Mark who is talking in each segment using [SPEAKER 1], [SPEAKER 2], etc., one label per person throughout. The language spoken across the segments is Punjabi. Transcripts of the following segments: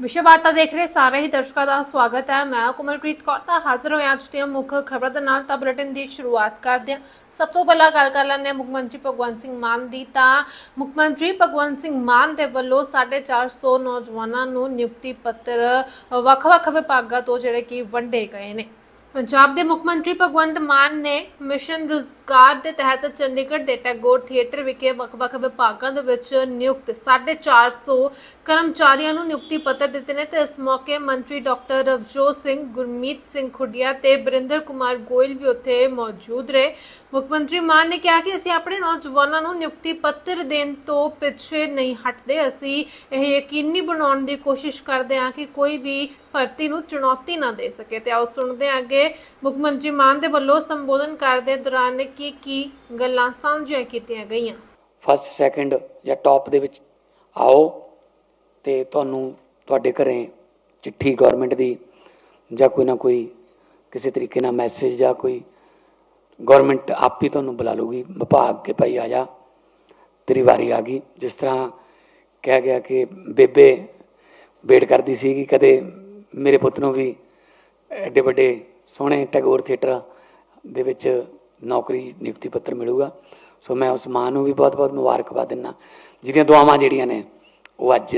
[SPEAKER 1] ਵਿਸ਼ਵ ਵਾਰਤਾ ਦੇਖ ਰਹੇ ਸਾਰੇ ਹੀ ਦਰਸ਼ਕਾਂ ਦਾ ਸਵਾਗਤ ਹੈ। ਮੈਂ ਕੁਮਲਪ੍ਰੀਤ ਕੌਰ, ਤਾਂ ਹਾਜ਼ਰ ਹੋਇਆ ਅੱਜ ਦੀਆਂ ਮੁੱਖ ਖਬਰਾਂ ਦੇ ਨਾਲ। ਤਾਂ ਬੁਲੇਟਿਨ ਦੀ ਸ਼ੁਰੂਆਤ ਕਰਦੇ ਹਾਂ। ਸਭ ਤੋਂ ਪਹਿਲਾਂ ਗੱਲ ਕਰ ਲੈਣੇ ਮੁੱਖ ਮੰਤਰੀ ਭਗਵੰਤ ਸਿੰਘ ਮਾਨ ਦੀ। ਤਾਂ ਮੁੱਖ ਮੰਤਰੀ ਭਗਵੰਤ ਸਿੰਘ ਮਾਨ ਦੇ ਵੱਲੋਂ 450 ਨੌਜਵਾਨਾਂ ਨੂੰ ਨਿਯੁਕਤੀ ਪੱਤਰ ਵੱਖ-ਵੱਖ ਵਿਭਾਗਾਂ ਤੋਂ ਜਿਹੜੇ ਕਿ ਵੰਡੇ ਗਏ ਨੇ। ਪੰਜਾਬ ਦੇ ਮੁੱਖ ਮੰਤਰੀ ਭਗਵੰਤ ਮਾਨ ਨੇ ਮਿਸ਼ਨ ਰੁਜ਼ਗਾਰ ਦੇ ਤਹਿਤ ਚੰਡੀਗੜ੍ਹ ਦੇ ਟੈਗੋਰ ਥੀਏਟਰ ਵਿਖੇ ਵੱਖ-ਵੱਖ ਵਿਭਾਗਾਂ ਦੇ ਵਿੱਚ ਨਿਯੁਕਤ 450 ਕਰਮਚਾਰੀਆਂ ਨੂੰ ਨਿਯੁਕਤੀ ਪੱਤਰ ਦਿੱਤੇ ਨੇ ਤੇ ਇਸ ਮੌਕੇ ਮੰਤਰੀ ਡਾਕਟਰ ਰਵਜੋਤ ਸਿੰਘ, ਗੁਰਮੀਤ ਸਿੰਘ ਖੁੱਡੀਆ ਤੇ ਬਰਿੰਦਰ ਕੁਮਾਰ ਗੋਇਲ ਵੀ ਉੱਥੇ ਮੌਜੂਦ ਰਹੇ। ਮੁੱਖ ਮੰਤਰੀ ਮਾਨ ਨੇ ਕਿਹਾ ਕਿ ਅਸੀਂ ਆਪਣੇ ਨੌਜਵਾਨਾਂ ਨੂੰ ਨਿਯੁਕਤੀ ਪੱਤਰ ਦੇਣ ਤੋਂ ਪਿੱਛੇ ਨਹੀਂ ਹਟਦੇ। ਅਸੀਂ ਇਹ ਯਕੀਨੀ ਬਣਾਉਣ ਦੀ ਕੋਸ਼ਿਸ਼ ਕਰਦੇ ਹਾਂ ਕਿ ਕੋਈ ਵੀ ਭਰਤੀ ਨੂੰ ਚੁਣੌਤੀ ਨਾ ਦੇ ਸਕੇ। ਤੇ ਆਓ ਸੁਣਦੇ ਹਾਂ ਅੱਗੇ ਮੁੱਖ ਮੰਤਰੀ ਮਾਨ ਦੇ ਵੱਲੋਂ ਸੰਬੋਧਨ ਕਰਦੇ ਦੌਰਾਨ ਕੀ ਕੀ ਗੱਲਾਂ ਸਾਂਝੀਆਂ ਕੀਤੀਆਂ ਗਈਆਂ।
[SPEAKER 2] ਫਸਟ ਸੈਕੰਡ ਜਾਂ ਟੌਪ ਦੇ ਵਿੱਚ ਆਓ ਤੇ ਤੁਹਾਨੂੰ ਤੁਹਾਡੇ ਘਰੇ ਚਿੱਠੀ ਗਵਰਨਮੈਂਟ ਦੀ ਜਾਂ ਕੋਈ ਨਾ ਕੋਈ ਕਿਸੇ ਤਰੀਕੇ ਨਾਲ ਮੈਸੇਜ ਜਾਂ ਕੋਈ ਗਵਰਨਮੈਂਟ ਆਪ ਹੀ ਤੁਹਾਨੂੰ ਬੁਲਾ ਲੂਗੀ ਵਿਭਾਗ ਕੇ ਭਾਈ ਆ ਜਾ, ਤੇਰੀ ਵਾਰੀ ਆ ਗਈ। ਜਿਸ ਤਰ੍ਹਾਂ ਕਿਹਾ ਗਿਆ ਕਿ ਬੇਬੇ ਵੇਟ ਕਰਦੀ ਸੀ ਕਿ ਕਦੇ ਮੇਰੇ ਪੁੱਤ ਨੂੰ ਵੀ ਐਡੇ ਵੱਡੇ ਸੋਹਣੇ ਟੈਗੋਰ ਥੀਏਟਰ ਦੇ ਵਿੱਚ ਨੌਕਰੀ, ਨਿਯੁਕਤੀ ਪੱਤਰ ਮਿਲੂਗਾ। ਸੋ ਮੈਂ ਉਸ ਮਾਂ ਨੂੰ ਵੀ ਬਹੁਤ-ਬਹੁਤ ਮੁਬਾਰਕਬਾਦ ਦਿੰਦਾ। ਜਿਹਦੀਆਂ ਦੁਆਵਾਂ ਜਿਹੜੀਆਂ ਨੇ, ਉਹ ਅੱਜ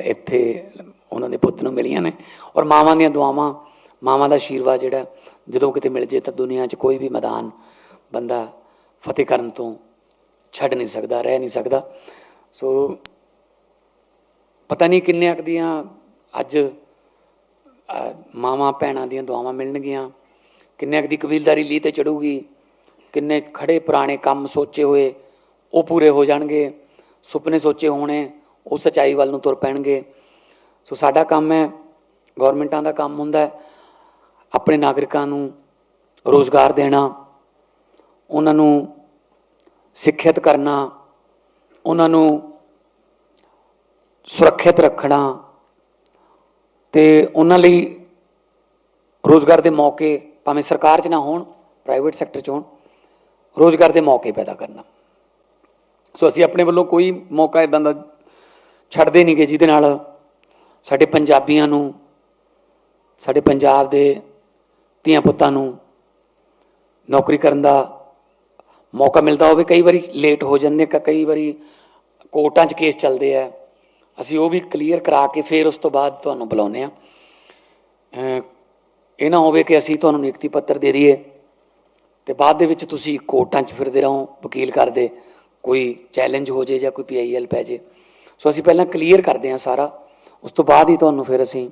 [SPEAKER 2] ਇੱਥੇ ਉਹਨਾਂ ਦੇ ਪੁੱਤ ਨੂੰ ਮਿਲੀਆਂ ਨੇ। ਔਰ ਮਾਵਾਂ ਦੀਆਂ ਦੁਆਵਾਂ, ਮਾਵਾਂ ਦਾ ਆਸ਼ੀਰਵਾਦ ਜਿਹੜਾ ਜਦੋਂ ਕਿਤੇ ਮਿਲ ਜੇ ਤਾਂ ਦੁਨੀਆ 'ਚ ਕੋਈ ਵੀ ਮੈਦਾਨ ਬੰਦਾ ਫਤਿਹ ਕਰਨ ਤੋਂ ਛੱਡ ਨਹੀਂ ਸਕਦਾ ਰਹਿ ਨਹੀਂ ਸਕਦਾ। ਸੋ ਪਤਾ ਨਹੀਂ ਕਿੰਨੇ ਕੁ ਦੀਆਂ ਅੱਜ ਅਹ, ਮਾਵਾਂ ਭੈਣਾਂ ਦੀਆਂ ਦੁਆਵਾਂ ਮਿਲਣਗੀਆਂ ਕਿੰਨੇ ਕੁ ਦੀ ਕਬੀਲਦਾਰੀ ਲੀ ਤੇ ਚੜੂਗੀ ਕਿੰਨੇ ਖੜੇ ਪੁਰਾਣੇ ਕੰਮ ਸੋਚੇ ਹੋਏ ਉਹ ਪੂਰੇ ਹੋ ਜਾਣਗੇ ਸੁਪਨੇ ਸੋਚੇ ਹੋਣੇ ਉਹ ਸਚਾਈ ਵੱਲ ਨੂੰ ਤੁਰ ਪੈਣਗੇ। ਸੋ ਸਾਡਾ ਕੰਮ ਹੈ ਗਵਰਨਮੈਂਟਾਂ ਦਾ ਕੰਮ ਹੁੰਦਾ ਹੈ ਆਪਣੇ ਨਾਗਰਿਕਾਂ ਨੂੰ ਰੋਜ਼ਗਾਰ ਦੇਣਾ, ਉਹਨਾਂ ਨੂੰ ਸਿੱਖਿਅਤ ਕਰਨਾ, ਉਹਨਾਂ ਨੂੰ ਸੁਰੱਖਿਅਤ ਰੱਖਣਾ ਤੇ ਉਹਨਾਂ ਲਈ ਰੋਜ਼ਗਾਰ ਦੇ ਮੌਕੇ ਭਾਵੇਂ ਸਰਕਾਰ 'ਚ ਨਾ ਹੋਣ ਪ੍ਰਾਈਵੇਟ ਸੈਕਟਰ 'ਚ ਹੋਣ, ਰੋਜ਼ਗਾਰ ਦੇ ਮੌਕੇ ਪੈਦਾ ਕਰਨਾ। ਸੋ ਅਸੀਂ ਆਪਣੇ ਵੱਲੋਂ ਕੋਈ ਮੌਕਾ ਇਦਾਂ ਦਾ ਛੱਡਦੇ ਨਹੀਂਗੇ ਜਿਹਦੇ ਨਾਲ ਸਾਡੇ ਪੰਜਾਬੀਆਂ ਨੂੰ, ਸਾਡੇ ਪੰਜਾਬ ਦੇ ਧੀਆਂ ਪੁੱਤਾਂ ਨੂੰ ਨੌਕਰੀ ਕਰਨ ਦਾ ਮੌਕਾ ਮਿਲਦਾ ਹੋਵੇ, ਕਈ ਵਾਰੀ ਲੇਟ ਹੋ ਜਾਂਦੇ ਕ- ਕਈ ਵਾਰੀ ਕੋਰਟਾਂ 'ਚ ਕੇਸ ਚੱਲਦੇ ਆ। ਅਸੀਂ ਉਹ ਵੀ ਕਲੀਅਰ ਕਰਾ ਕੇ ਫਿਰ ਉਸ ਤੋਂ ਬਾਅਦ ਤੁਹਾਨੂੰ ਬੁਲਾਉਂਦੇ ਆ। ਇਹ ਨਾ ਹੋਵੇ ਕਿ ਅਸੀਂ ਤੁਹਾਨੂੰ ਨਿਯੁਕਤੀ ਪੱਤਰ ਦੇ ਦਈਏ ਤੇ ਬਾਅਦ ਦੇ ਵਿੱਚ ਤੁਸੀਂ ਕੋਰਟਾਂ 'ਚ ਫਿਰਦੇ ਰਹੋ, ਵਕੀਲ ਕਰਦੇ, ਕੋਈ ਚੈਲੰਜ ਹੋ ਜੇ ਜਾਂ ਕੋਈ ਪੀਆਈਐਲ ਪੈ ਜੇ। ਸੋ ਅਸੀਂ ਪਹਿਲਾਂ ਕਲੀਅਰ ਕਰਦੇ ਹਾਂ ਸਾਰਾ, ਉਸ ਤੋਂ ਬਾਅਦ ਹੀ ਤੁਹਾਨੂੰ ਫਿਰ ਅਸੀਂ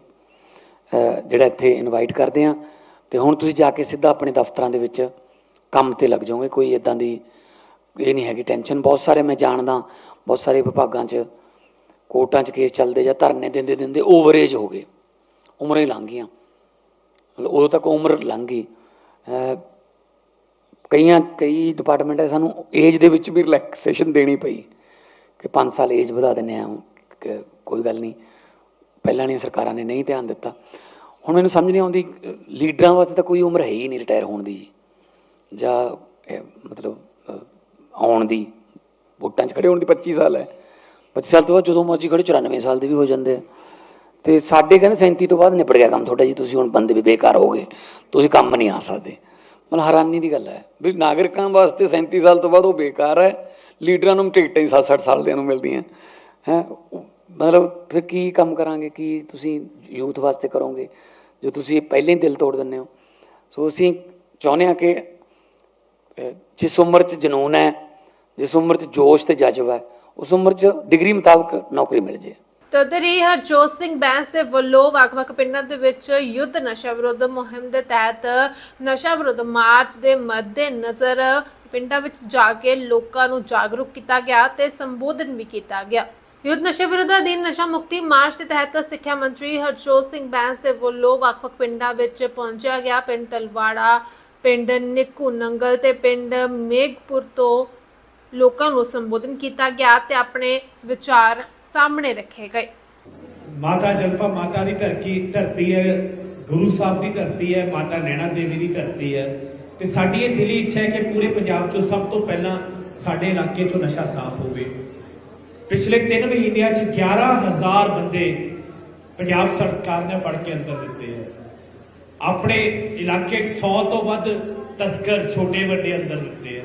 [SPEAKER 2] ਜਿਹੜਾ ਇੱਥੇ ਇਨਵਾਈਟ ਕਰਦੇ ਹਾਂ ਤੇ ਹੁਣ ਤੁਸੀਂ ਜਾ ਕੇ ਸਿੱਧਾ ਆਪਣੇ ਦਫ਼ਤਰਾਂ ਦੇ ਵਿੱਚ ਕੰਮ ਤੇ ਲੱਗ ਜਾਓਗੇ, ਕੋਈ ਇਦਾਂ ਦੀ ਇਹ ਨਹੀਂ ਹੈਗੀ ਟੈਨਸ਼ਨ। ਬਹੁਤ ਸਾਰੇ ਮੈਂ ਜਾਣਦਾ, ਬਹੁਤ ਸਾਰੇ ਵਿਭਾਗਾਂ 'ਚ ਕੋਰਟਾਂ 'ਚ ਕੇਸ ਚੱਲਦੇ ਜਾਂ ਧਰਨੇ ਦਿੰਦੇ ਦਿੰਦੇ ਓਵਰੇਜ ਹੋ ਗਏ। ਉਮਰਾਂ ਹੀ ਲੰਘ ਗਈਆਂ। ਮਤਲਬ ਉਦੋਂ ਤੱਕ ਉਮਰ ਲੰਘ ਗਈ। ਕਈਆਂ, ਕਈ ਡਿਪਾਰਟਮੈਂਟ ਹੈ ਸਾਨੂੰ ਏਜ ਦੇ ਵਿੱਚ ਵੀ ਰਿਲੈਕਸੇਸ਼ਨ ਦੇਣੀ ਪਈ ਕਿ 5 ਸਾਲ ਏਜ ਵਧਾ ਦਿੰਨੇ ਆ ਕਿ, ਕੋਈ ਗੱਲ ਨਹੀਂ। ਪਹਿਲਾਂ ਨਹੀਂ ਸਰਕਾਰਾਂ ਨੇ ਨਹੀਂ ਧਿਆਨ ਦਿੱਤਾ। ਹੁਣ ਮੈਨੂੰ ਸਮਝ ਨਹੀਂ ਆਉਂਦੀ, ਲੀਡਰਾਂ ਵਾਸਤੇ ਤਾਂ ਕੋਈ ਉਮਰ ਹੈ ਹੀ ਨਹੀਂ ਰਿਟਾਇਰ ਹੋਣ ਦੀ ਜੀ। ਜਾਂ ਮਤਲਬ ਆਉਣ ਦੀ, ਵੋਟਾਂ 'ਚ ਖੜੇ ਹੋਣ ਦੀ 25 ਸਾਲ ਹੈ। 25 ਸਾਲ ਤੋਂ ਬਾਅਦ ਜਦੋਂ ਮਰਜ਼ੀ ਖੜੇ 94 ਸਾਲ ਦੇ ਵੀ ਹੋ ਜਾਂਦੇ ਆ। ਤੇ ਸਾਡੇ ਕਹਿੰਦੇ 37 ਤੋਂ ਬਾਅਦ ਨਿਪਟ ਗਿਆ ਕੰਮ ਤੁਹਾਡਾ ਜੀ, ਤੁਸੀਂ ਹੁਣ ਬੰਦੇ ਵੀ ਬੇਕਾਰ ਹੋ ਗਏ। ਤੁਸੀਂ ਕੰਮ ਨਹੀਂ ਆ ਸਕਦੇ। ਮਤਲਬ ਹੈਰਾਨੀ ਦੀ ਗੱਲ ਹੈ। ਵੀ ਨਾਗਰਿਕਾਂ ਵਾਸਤੇ 37 ਸਾਲ ਤੋਂ ਬਾਅਦ ਉਹ ਬੇਕਾਰ ਹੈ। ਲੀਡਰਾਂ ਨੂੰ ਟਿਕਟਾਂ ਹੀ 60 ਸਾਲ ਦੇ ਨੂੰ ਮਿਲਦੀਆਂ। ਹੈ ਮਤਲਬ ਫਿਰ ਕੀ ਕੰਮ ਕਰਾਂਗੇ? ਕੀ ਤੁਸੀਂ ਯੂਥ ਵਾਸਤੇ ਕਰੋਗੇ? ਜੋ ਤੁਸੀਂ ਪਹਿਲਾਂ ਹੀ ਦਿਲ ਤੋੜ ਦਿੰਦੇ ਹੋ। ਸੋ ਅਸੀਂ ਚਾਹੁੰਦੇ ਹਾਂ ਕਿ ਜਿਸ ਉਮਰ 'ਚ ਜਨੂਨ ਹੈ, ਜਿਸ ਉਮਰ 'ਚ ਜੋਸ਼ ਤੇ ਜਜ਼ਬਾ ਹੈ, ਉਸ ਉਮਰ 'ਚ ਡਿਗਰੀ ਮੁਤਾਬਕ ਨੌਕਰੀ ਮਿਲ ਜੇ।
[SPEAKER 1] ਤਦਰੀ ਹਰਜੋਤ ਸਿੰਘ ਬੈਂਸ ਦੇ ਵੱਲੋਂ ਵੱਖ-ਵੱਖ ਪਿੰਡਾਂ ਦੇ ਵਿੱਚ ਯੁੱਧ ਨਸ਼ਾ ਵਿਰੋਧ ਮੁਹਿੰਮ ਦੇ ਤਹਿਤ ਨਸ਼ਾ ਵਿਰੋਧ ਮਾਰਚ ਦੇ ਮੱਦੇ ਨਜ਼ਰ ਪਿੰਡਾਂ ਵਿੱਚ ਜਾ ਕੇ ਲੋਕਾਂ ਨੂੰ ਜਾਗਰੂਕ ਕੀਤਾ ਗਿਆ ਤੇ ਸੰਬੋਧਨ ਵੀ ਕੀਤਾ ਗਿਆ। ਯੁੱਧ ਨਸ਼ੇ ਵਿਰੁੱਧ ਅਧੀਨ ਨਸ਼ਾ ਮੁਕਤੀ ਮਾਰਚ ਦੇ ਤਹਿਤ ਸਿੱਖਿਆ ਮੰਤਰੀ ਹਰਜੋਤ ਸਿੰਘ ਬੈਂਸ ਦੇ ਵੱਲੋਂ ਵੱਖ-ਵੱਖ ਪਿੰਡਾਂ ਵਿੱਚ ਪਹੁੰਚਿਆ ਗਿਆ। ਪਿੰਡ ਤਲਵਾੜਾ, ਪਿੰਡ ਨਿੱਕੂ ਨੰਗਲ ਤੇ ਪਿੰਡ ਮੇਘਪੁਰ ਤੋਂ ਲੋਕਾਂ ਨੂੰ ਸੰਬੋਧਨ ਕੀਤਾ ਗਿਆ ਤੇ ਆਪਣੇ ਵਿਚਾਰ ਸਾਹਮਣੇ ਰੱਖੇ ਗਏ।
[SPEAKER 3] ਮਾਤਾ ਜਲਫਾ, ਮਾਤਾ ਦੀ ਧਰਤੀ ਧਰਤੀ ਹੈ, ਗੁਰੂ ਸਾਹਿਬ ਦੀ ਧਰਤੀ ਹੈ, ਮਾਤਾ ਨੈਣਾ ਦੇਵੀ ਦੀ ਧਰਤੀ ਹੈ। ਤੇ ਸਾਡੀ ਇਹ ਦਿਲੀ ਇੱਛਾ ਹੈ ਕਿ ਪੂਰੇ ਪੰਜਾਬ 'ਚੋਂ ਸਭ ਤੋਂ ਪਹਿਲਾਂ ਸਾਡੇ ਇਲਾਕੇ 'ਚੋਂ ਨਸ਼ਾ ਸਾਫ਼ ਹੋਵੇ। ਪਿਛਲੇ 3 ਮਹੀਨਿਆਂ 'ਚ 11000 ਬੰਦੇ ਪੰਜਾਬ ਸਰਕਾਰ ਨੇ ਫੜ ਕੇ ਅੰਦਰ ਦਿੱਤੇ ਆ। ਆਪਣੇ ਇਲਾਕੇ 100 ਤੋਂ ਵੱਧ ਤਸਕਰ ਛੋਟੇ ਵੱਡੇ ਅੰਦਰ ਦਿੱਤੇ ਆ।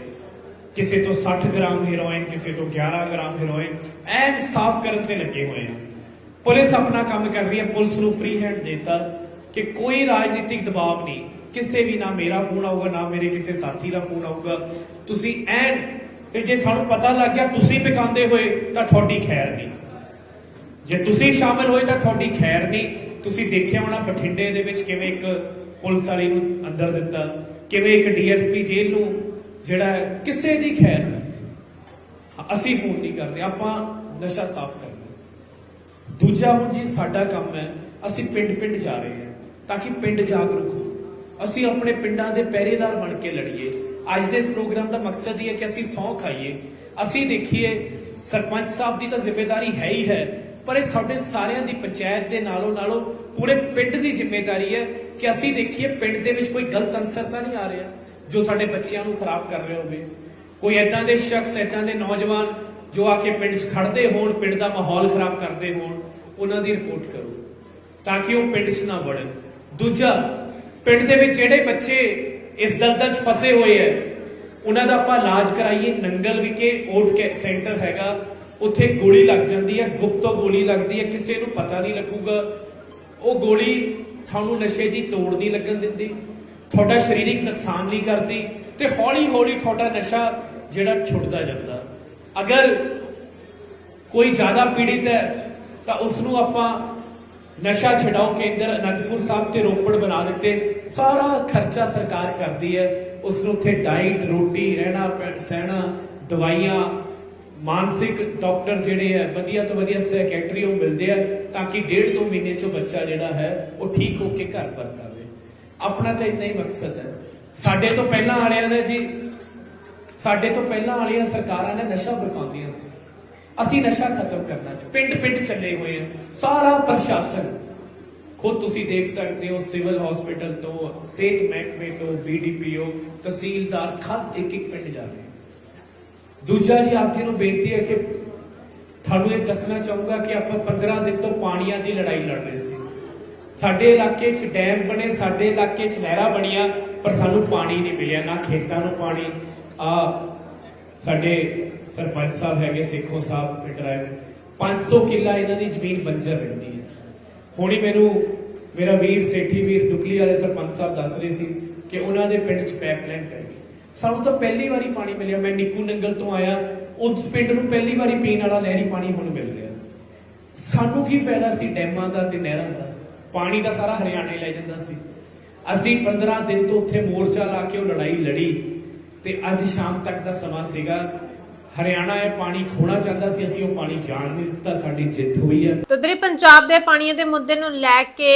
[SPEAKER 3] ਕਿਸੇ ਤੋਂ 60 ਗ੍ਰਾਮ ਹੈਰੋਇਨ ਕਿਸੇ ਤੋਂ 11 ਗ੍ਰਾਮ ਹੈਰੋਇਨ ਐਨ ਸਾਫ਼ ਕਰਨ ਤੇ ਲੱਗੇ ਹੋਏ ਆ। ਪੁਲਿਸ ਆਪਣਾ ਕੰਮ ਕਰ ਰਹੀ ਹੈ, ਪੁਲਿਸ ਨੂੰ ਫ੍ਰੀ ਹੈਂਡ ਦਿੱਤਾ ਕਿ ਕੋਈ ਰਾਜਨੀਤਿਕ ਦਬਾਅ ਨਹੀਂ। ਕਿਸੇ ਵੀ ਨਾ ਮੇਰਾ ਫੋਨ ਆਊਗਾ, ਨਾ ਮੇਰੇ ਕਿਸੇ ਸਾਥੀ ਦਾ ਫੋਨ ਆਊਗਾ। ਤੁਸੀਂ ਐਨ ਤੇ ਜੇ ਸਾਨੂੰ ਪਤਾ ਲੱਗ ਗਿਆ ਤੁਸੀਂ ਪਿਕਾਉਂਦੇ ਹੋਏ ਤਾਂ ਤੁਹਾਡੀ ਖੈਰ ਨਹੀਂ। ਜੇ ਤੁਸੀਂ ਸ਼ਾਮਲ ਹੋਏ ਤਾਂ ਤੁਹਾਡੀ ਖੈਰ ਨਹੀਂ। ਤੁਸੀਂ ਦੇਖਿਆ ਹੋਣਾ ਬਠਿੰਡੇ ਦੇ ਵਿੱਚ ਕਿਵੇਂ ਇੱਕ ਪੁਲਿਸ ਵਾਲੇ ਨੂੰ ਅੰਦਰ ਦਿੱਤਾ ਕਿਵੇਂ ਇੱਕ ਡੀਐਸਪੀ ਜੇਲ੍ਹ ਨੂੰ ਜਿਹੜਾ ਹੈ, ਕਿਸੇ ਦੀ ਖੈਰ ਨਹੀਂ। ਅਸੀਂ ਫੋਨ ਨਹੀਂ ਕਰਦੇ ਆਪਾਂ ਨਸ਼ਾ ਸਾਫ਼ ਕਰਨਾ ਦੂਜਾ ਹੁਣ ਜੀ ਸਾਡਾ ਕੰਮ ਹੈ ਅਸੀਂ ਪਿੰਡ ਪਿੰਡ ਜਾ ਰਹੇ ਹਾਂ ਤਾਂ ਕਿ ਪਿੰਡ ਜਾਗਰੂਕ ਹੋ ਅਸੀਂ ਆਪਣੇ ਪਿੰਡਾਂ ਦੇ ਪਹਿਰੇਦਾਰ ਬਣ ਕੇ ਲੜੀਏ। ਅੱਜ ਦੇ ਇਸ ਪ੍ਰੋਗਰਾਮ ਦਾ ਮਕਸਦ ਇਹ ਹੈ ਕਿ ਅਸੀਂ ਸੌਂ ਖਾਈਏ। ਅਸੀਂ ਦੇਖੀਏ, ਸਰਪੰਚ ਸਾਹਿਬ ਦੀ ਤਾਂ ਜ਼ਿੰਮੇਵਾਰੀ ਹੈ ਹੀ ਹੈ, ਪਰ ਇਹ ਸਾਡੇ ਸਾਰਿਆਂ ਦੀ ਪੰਚਾਇਤ ਦੇ ਨਾਲੋਂ ਨਾਲੋਂ ਪੂਰੇ ਪਿੰਡ ਦੀ ਜ਼ਿੰਮੇਵਾਰੀ ਹੈ ਕਿ ਅਸੀਂ ਦੇਖੀਏ, ਪਿੰਡ ਦੇ ਵਿੱਚ ਕੋਈ ਗਲਤ ਅਨਸਰ ਤਾਂ ਨਹੀਂ ਆ ਰਿਹਾ ਜੋ ਸਾਡੇ ਬੱਚਿਆਂ ਨੂੰ ਖਰਾਬ ਕਰ ਰਿਹਾ ਹੋਵੇ। ਕੋਈ ਐਦਾਂ ਦੇ ਸ਼ਖਸ ਐਦਾਂ ਦੇ ਨੌਜਵਾਨ ਜੋ ਆ ਕੇ ਪਿੰਡ 'ਚ ਖੜਦੇ ਹੋਣ, ਪਿੰਡ ਦਾ ਮਾਹੌਲ ਖਰਾਬ ਕਰਦੇ ਹੋਣ, ਉਹਨਾਂ ਦੀ ਰਿਪੋਰਟ ਕਰੋ, ਤਾਂ ਕਿ ਉਹ ਪਿੰਡ 'ਚ ਨਾ ਵੜਨ। ਦੂਜਾ, ਪਿੰਡ ਦੇ ਵਿੱਚ ਜਿਹੜੇ ਬੱਚੇ ਇਸ ਦਲਦਲ 'ਚ ਫਸੇ ਹੋਏ ਐ ਉਹਨਾਂ ਦਾ ਆਪਾਂ ਇਲਾਜ ਕਰਾਈਏ। ਨੰਗਲ ਵਿਖੇ ਓਟ ਸੈਂਟਰ ਹੈਗਾ। ਉੱਥੇ ਗੋਲੀ ਲੱਗ ਜਾਂਦੀ ਹੈ। ਗੁਪਤੋ ਗੋਲੀ ਲੱਗਦੀ ਹੈ। ਕਿਸੇ ਨੂੰ ਪਤਾ ਨਹੀਂ ਲੱਗੂਗਾ। ਉਹ ਗੋਲੀ ਤੁਹਾਨੂੰ ਨਸ਼ੇ ਦੀ ਤੋੜ ਨਹੀਂ ਲੱਗਣ ਦਿੰਦੀ। ਤੁਹਾਡਾ ਸਰੀਰਕ ਨੁਕਸਾਨ ਨਹੀਂ ਕਰਦੀ। ਤੇ ਹੌਲੀ ਹੌਲੀ ਤੁਹਾਡਾ ਨਸ਼ਾ ਜਿਹੜਾ ਛੁੱਟਦਾ ਜਾਂਦਾ। ਅਗਰ ਕੋਈ ਜ਼ਿਆਦਾ ਪੀੜਿਤ ਹੈ, ਤਾਂ ਉਸ ਨੂੰ ਆਪਾਂ ਨਸ਼ਾ ਛਡਾਓ ਕੇਂਦਰ ਅਨੰਦਪੁਰ ਸਾਹਿਬ ਤੇ ਰੋਪੜ ਬਣਾ ਦਿੱਤੇ। ਸਾਰਾ ਖਰਚਾ ਸਰਕਾਰ ਕਰਦੀ ਹੈ। ਉਸ ਨੂੰ ਉੱਥੇ ਡਾਈਟ, ਰੋਟੀ, ਰਹਿਣਾ ਸਹਿਣਾ, ਦਵਾਈਆਂ, ਮਾਨਸਿਕ ਡਾਕਟਰ ਜਿਹੜੇ ਹੈ, ਵਧੀਆ ਤੋਂ ਵਧੀਆ ਸੈਕਟਰੀ ਉਹ ਮਿਲਦੇ ਆ ਤਾਂ ਕਿ ਡੇਢ ਦੋ ਮਹੀਨੇ ਚ ਬੱਚਾ ਜਿਹੜਾ ਹੈ, ਉਹ ਠੀਕ ਹੋ ਕੇ ਘਰ ਪਰਤ ਆਵੇ। ਆਪਣਾ ਤਾਂ ਇੰਨਾ ਹੀ ਮਕਸਦ ਹੈ। ਸਾਡੇ ਤੋਂ ਪਹਿਲਾਂ ਵਾਲਿਆਂ ਨੇ ਜੀ, ਸਾਡੇ ਤੋਂ ਪਹਿਲਾਂ ਵਾਲੀਆਂ ਸਰਕਾਰਾਂ ਨੇ ਨਸ਼ਾ ਵਿਕਾਉਂਦੀਆਂ ਸੀ। ਅਸੀਂ ਨਸ਼ਾ ਖਤਮ ਕਰਨਾ ਚ ਪਿੰਡ ਪਿੰਡ ਚੱਲੇ ਹੋਏ ਆ। ਸਾਰਾ ਪ੍ਰਸ਼ਾਸਨ, ਖੁਦ ਤੁਸੀਂ ਦੇਖ ਸਕਦੇ ਹੋ, ਸਿਵਲ ਹਸਪੀਟਲ ਤੋਂ, ਸਿਹਤ ਮਹਿਕਮੇ ਤੋਂ ਬੀਡੀਪੀਓ ਤਹਿਸੀਲਦਾਰ ਖਦ ਇੱਕ ਇੱਕ ਪਿੰਡ ਜਾ ਰਹੇ ਦੂਜਾ ਜੀ ਆਪ ਜੀ ਨੂੰ ਬੇਨਤੀ ਹੈ ਕਿ ਤੁਹਾਨੂੰ ਇਹ ਦੱਸਣਾ ਚਾਹੂੰਗਾ ਕਿ ਆਪਾਂ 15 ਦਿਨ ਤੋਂ ਪਾਣੀਆਂ ਦੀ ਲੜਾਈ ਲੜ ਰਹੇ ਸੀ। ਸਾਡੇ ਇਲਾਕੇ 'ਚ ਡੈਮ ਬਣੇ, ਸਾਡੇ ਇਲਾਕੇ 'ਚ ਨਹਿਰਾਂ ਬਣੀਆਂ, ਪਰ ਸਾਨੂੰ ਪਾਣੀ ਨਹੀਂ ਮਿਲਿਆ, ਨਾ ਖੇਤਾਂ ਨੂੰ ਪਾਣੀ, ਆ ਸਾਡੇ ਸਰਪੰਚ ਸਾਹਿਬ ਹੈਗੇ ਸੇਖੋ ਸਾਹਿਬ ਪਿੰਡ ਰਾਏ 500 ਕਿੱਲਾ ਇਹਨਾਂ ਦੀ ਜ਼ਮੀਨ ਬੰਜਰ ਰਹਿੰਦੀ ਹੈ। ਹੁਣੀ ਮੈਨੂੰ ਮੇਰਾ ਵੀਰ ਸੇਠੀ ਵੀਰ ਦੁਕਲੀ ਵਾਲੇ ਸਰਪੰਚ ਸਾਹਿਬ ਦੱਸ ਰਹੇ ਸੀ ਕਿ ਉਹਨਾਂ ਦੇ ਪਿੰਡ 'ਚ ਪਾਈਪਲਾਈਨ ਪੈ ਗਈ। ਸਾਨੂੰ ਤਾਂ ਪਹਿਲੀ ਵਾਰੀ ਪਾਣੀ ਮਿਲਿਆ। ਮੈਂ ਨਿੱਕੂ ਨੰਗਲ ਤੋਂ ਆਇਆ। ਉਸ ਪਿੰਡ ਨੂੰ ਪਹਿਲੀ ਵਾਰੀ ਪੀਣ ਵਾਲਾ ਨਹਿਰੀ ਪਾਣੀ ਹੁਣ ਮਿਲ ਰਿਹਾ। ਸਾਨੂੰ ਕੀ ਫਾਇਦਾ ਸੀ ਡੈਮਾਂ ਦਾ ਤੇ ਨਹਿਰਾਂ ਦਾ? ਪਾਣੀ ਦਾ ਸਾਰਾ ਹਰਿਆਣੇ ਲੈ ਜਾਂਦਾ ਸੀ। ਅਸੀਂ 15 ਦਿਨ ਤੋਂ ਉੱਥੇ ਮੋਰਚਾ ਲਾ ਕੇ ਉਹ ਲੜਾਈ ਲੜੀ ਤੇ ਅੱਜ ਸ਼ਾਮ ਤੱਕ ਦਾ ਸਮਾਂ ਸੀਗਾ। ਹਰਿਆਣਾ ਇਹ ਪਾਣੀ ਖੋਣਾ ਚਾਹੁੰਦਾ ਸੀ, ਅਸੀਂ ਉਹ ਪਾਣੀ ਜਾਣ ਨਹੀਂ ਦਿੱਤਾ, ਸਾਡੀ ਜਿੱਤ ਹੋਈ ਹੈ।
[SPEAKER 1] ਤਦਰੀ ਪੰਜਾਬ ਦੇ ਪਾਣੀ ਦੇ ਮੁੱਦੇ ਨੂੰ ਲੈ ਕੇ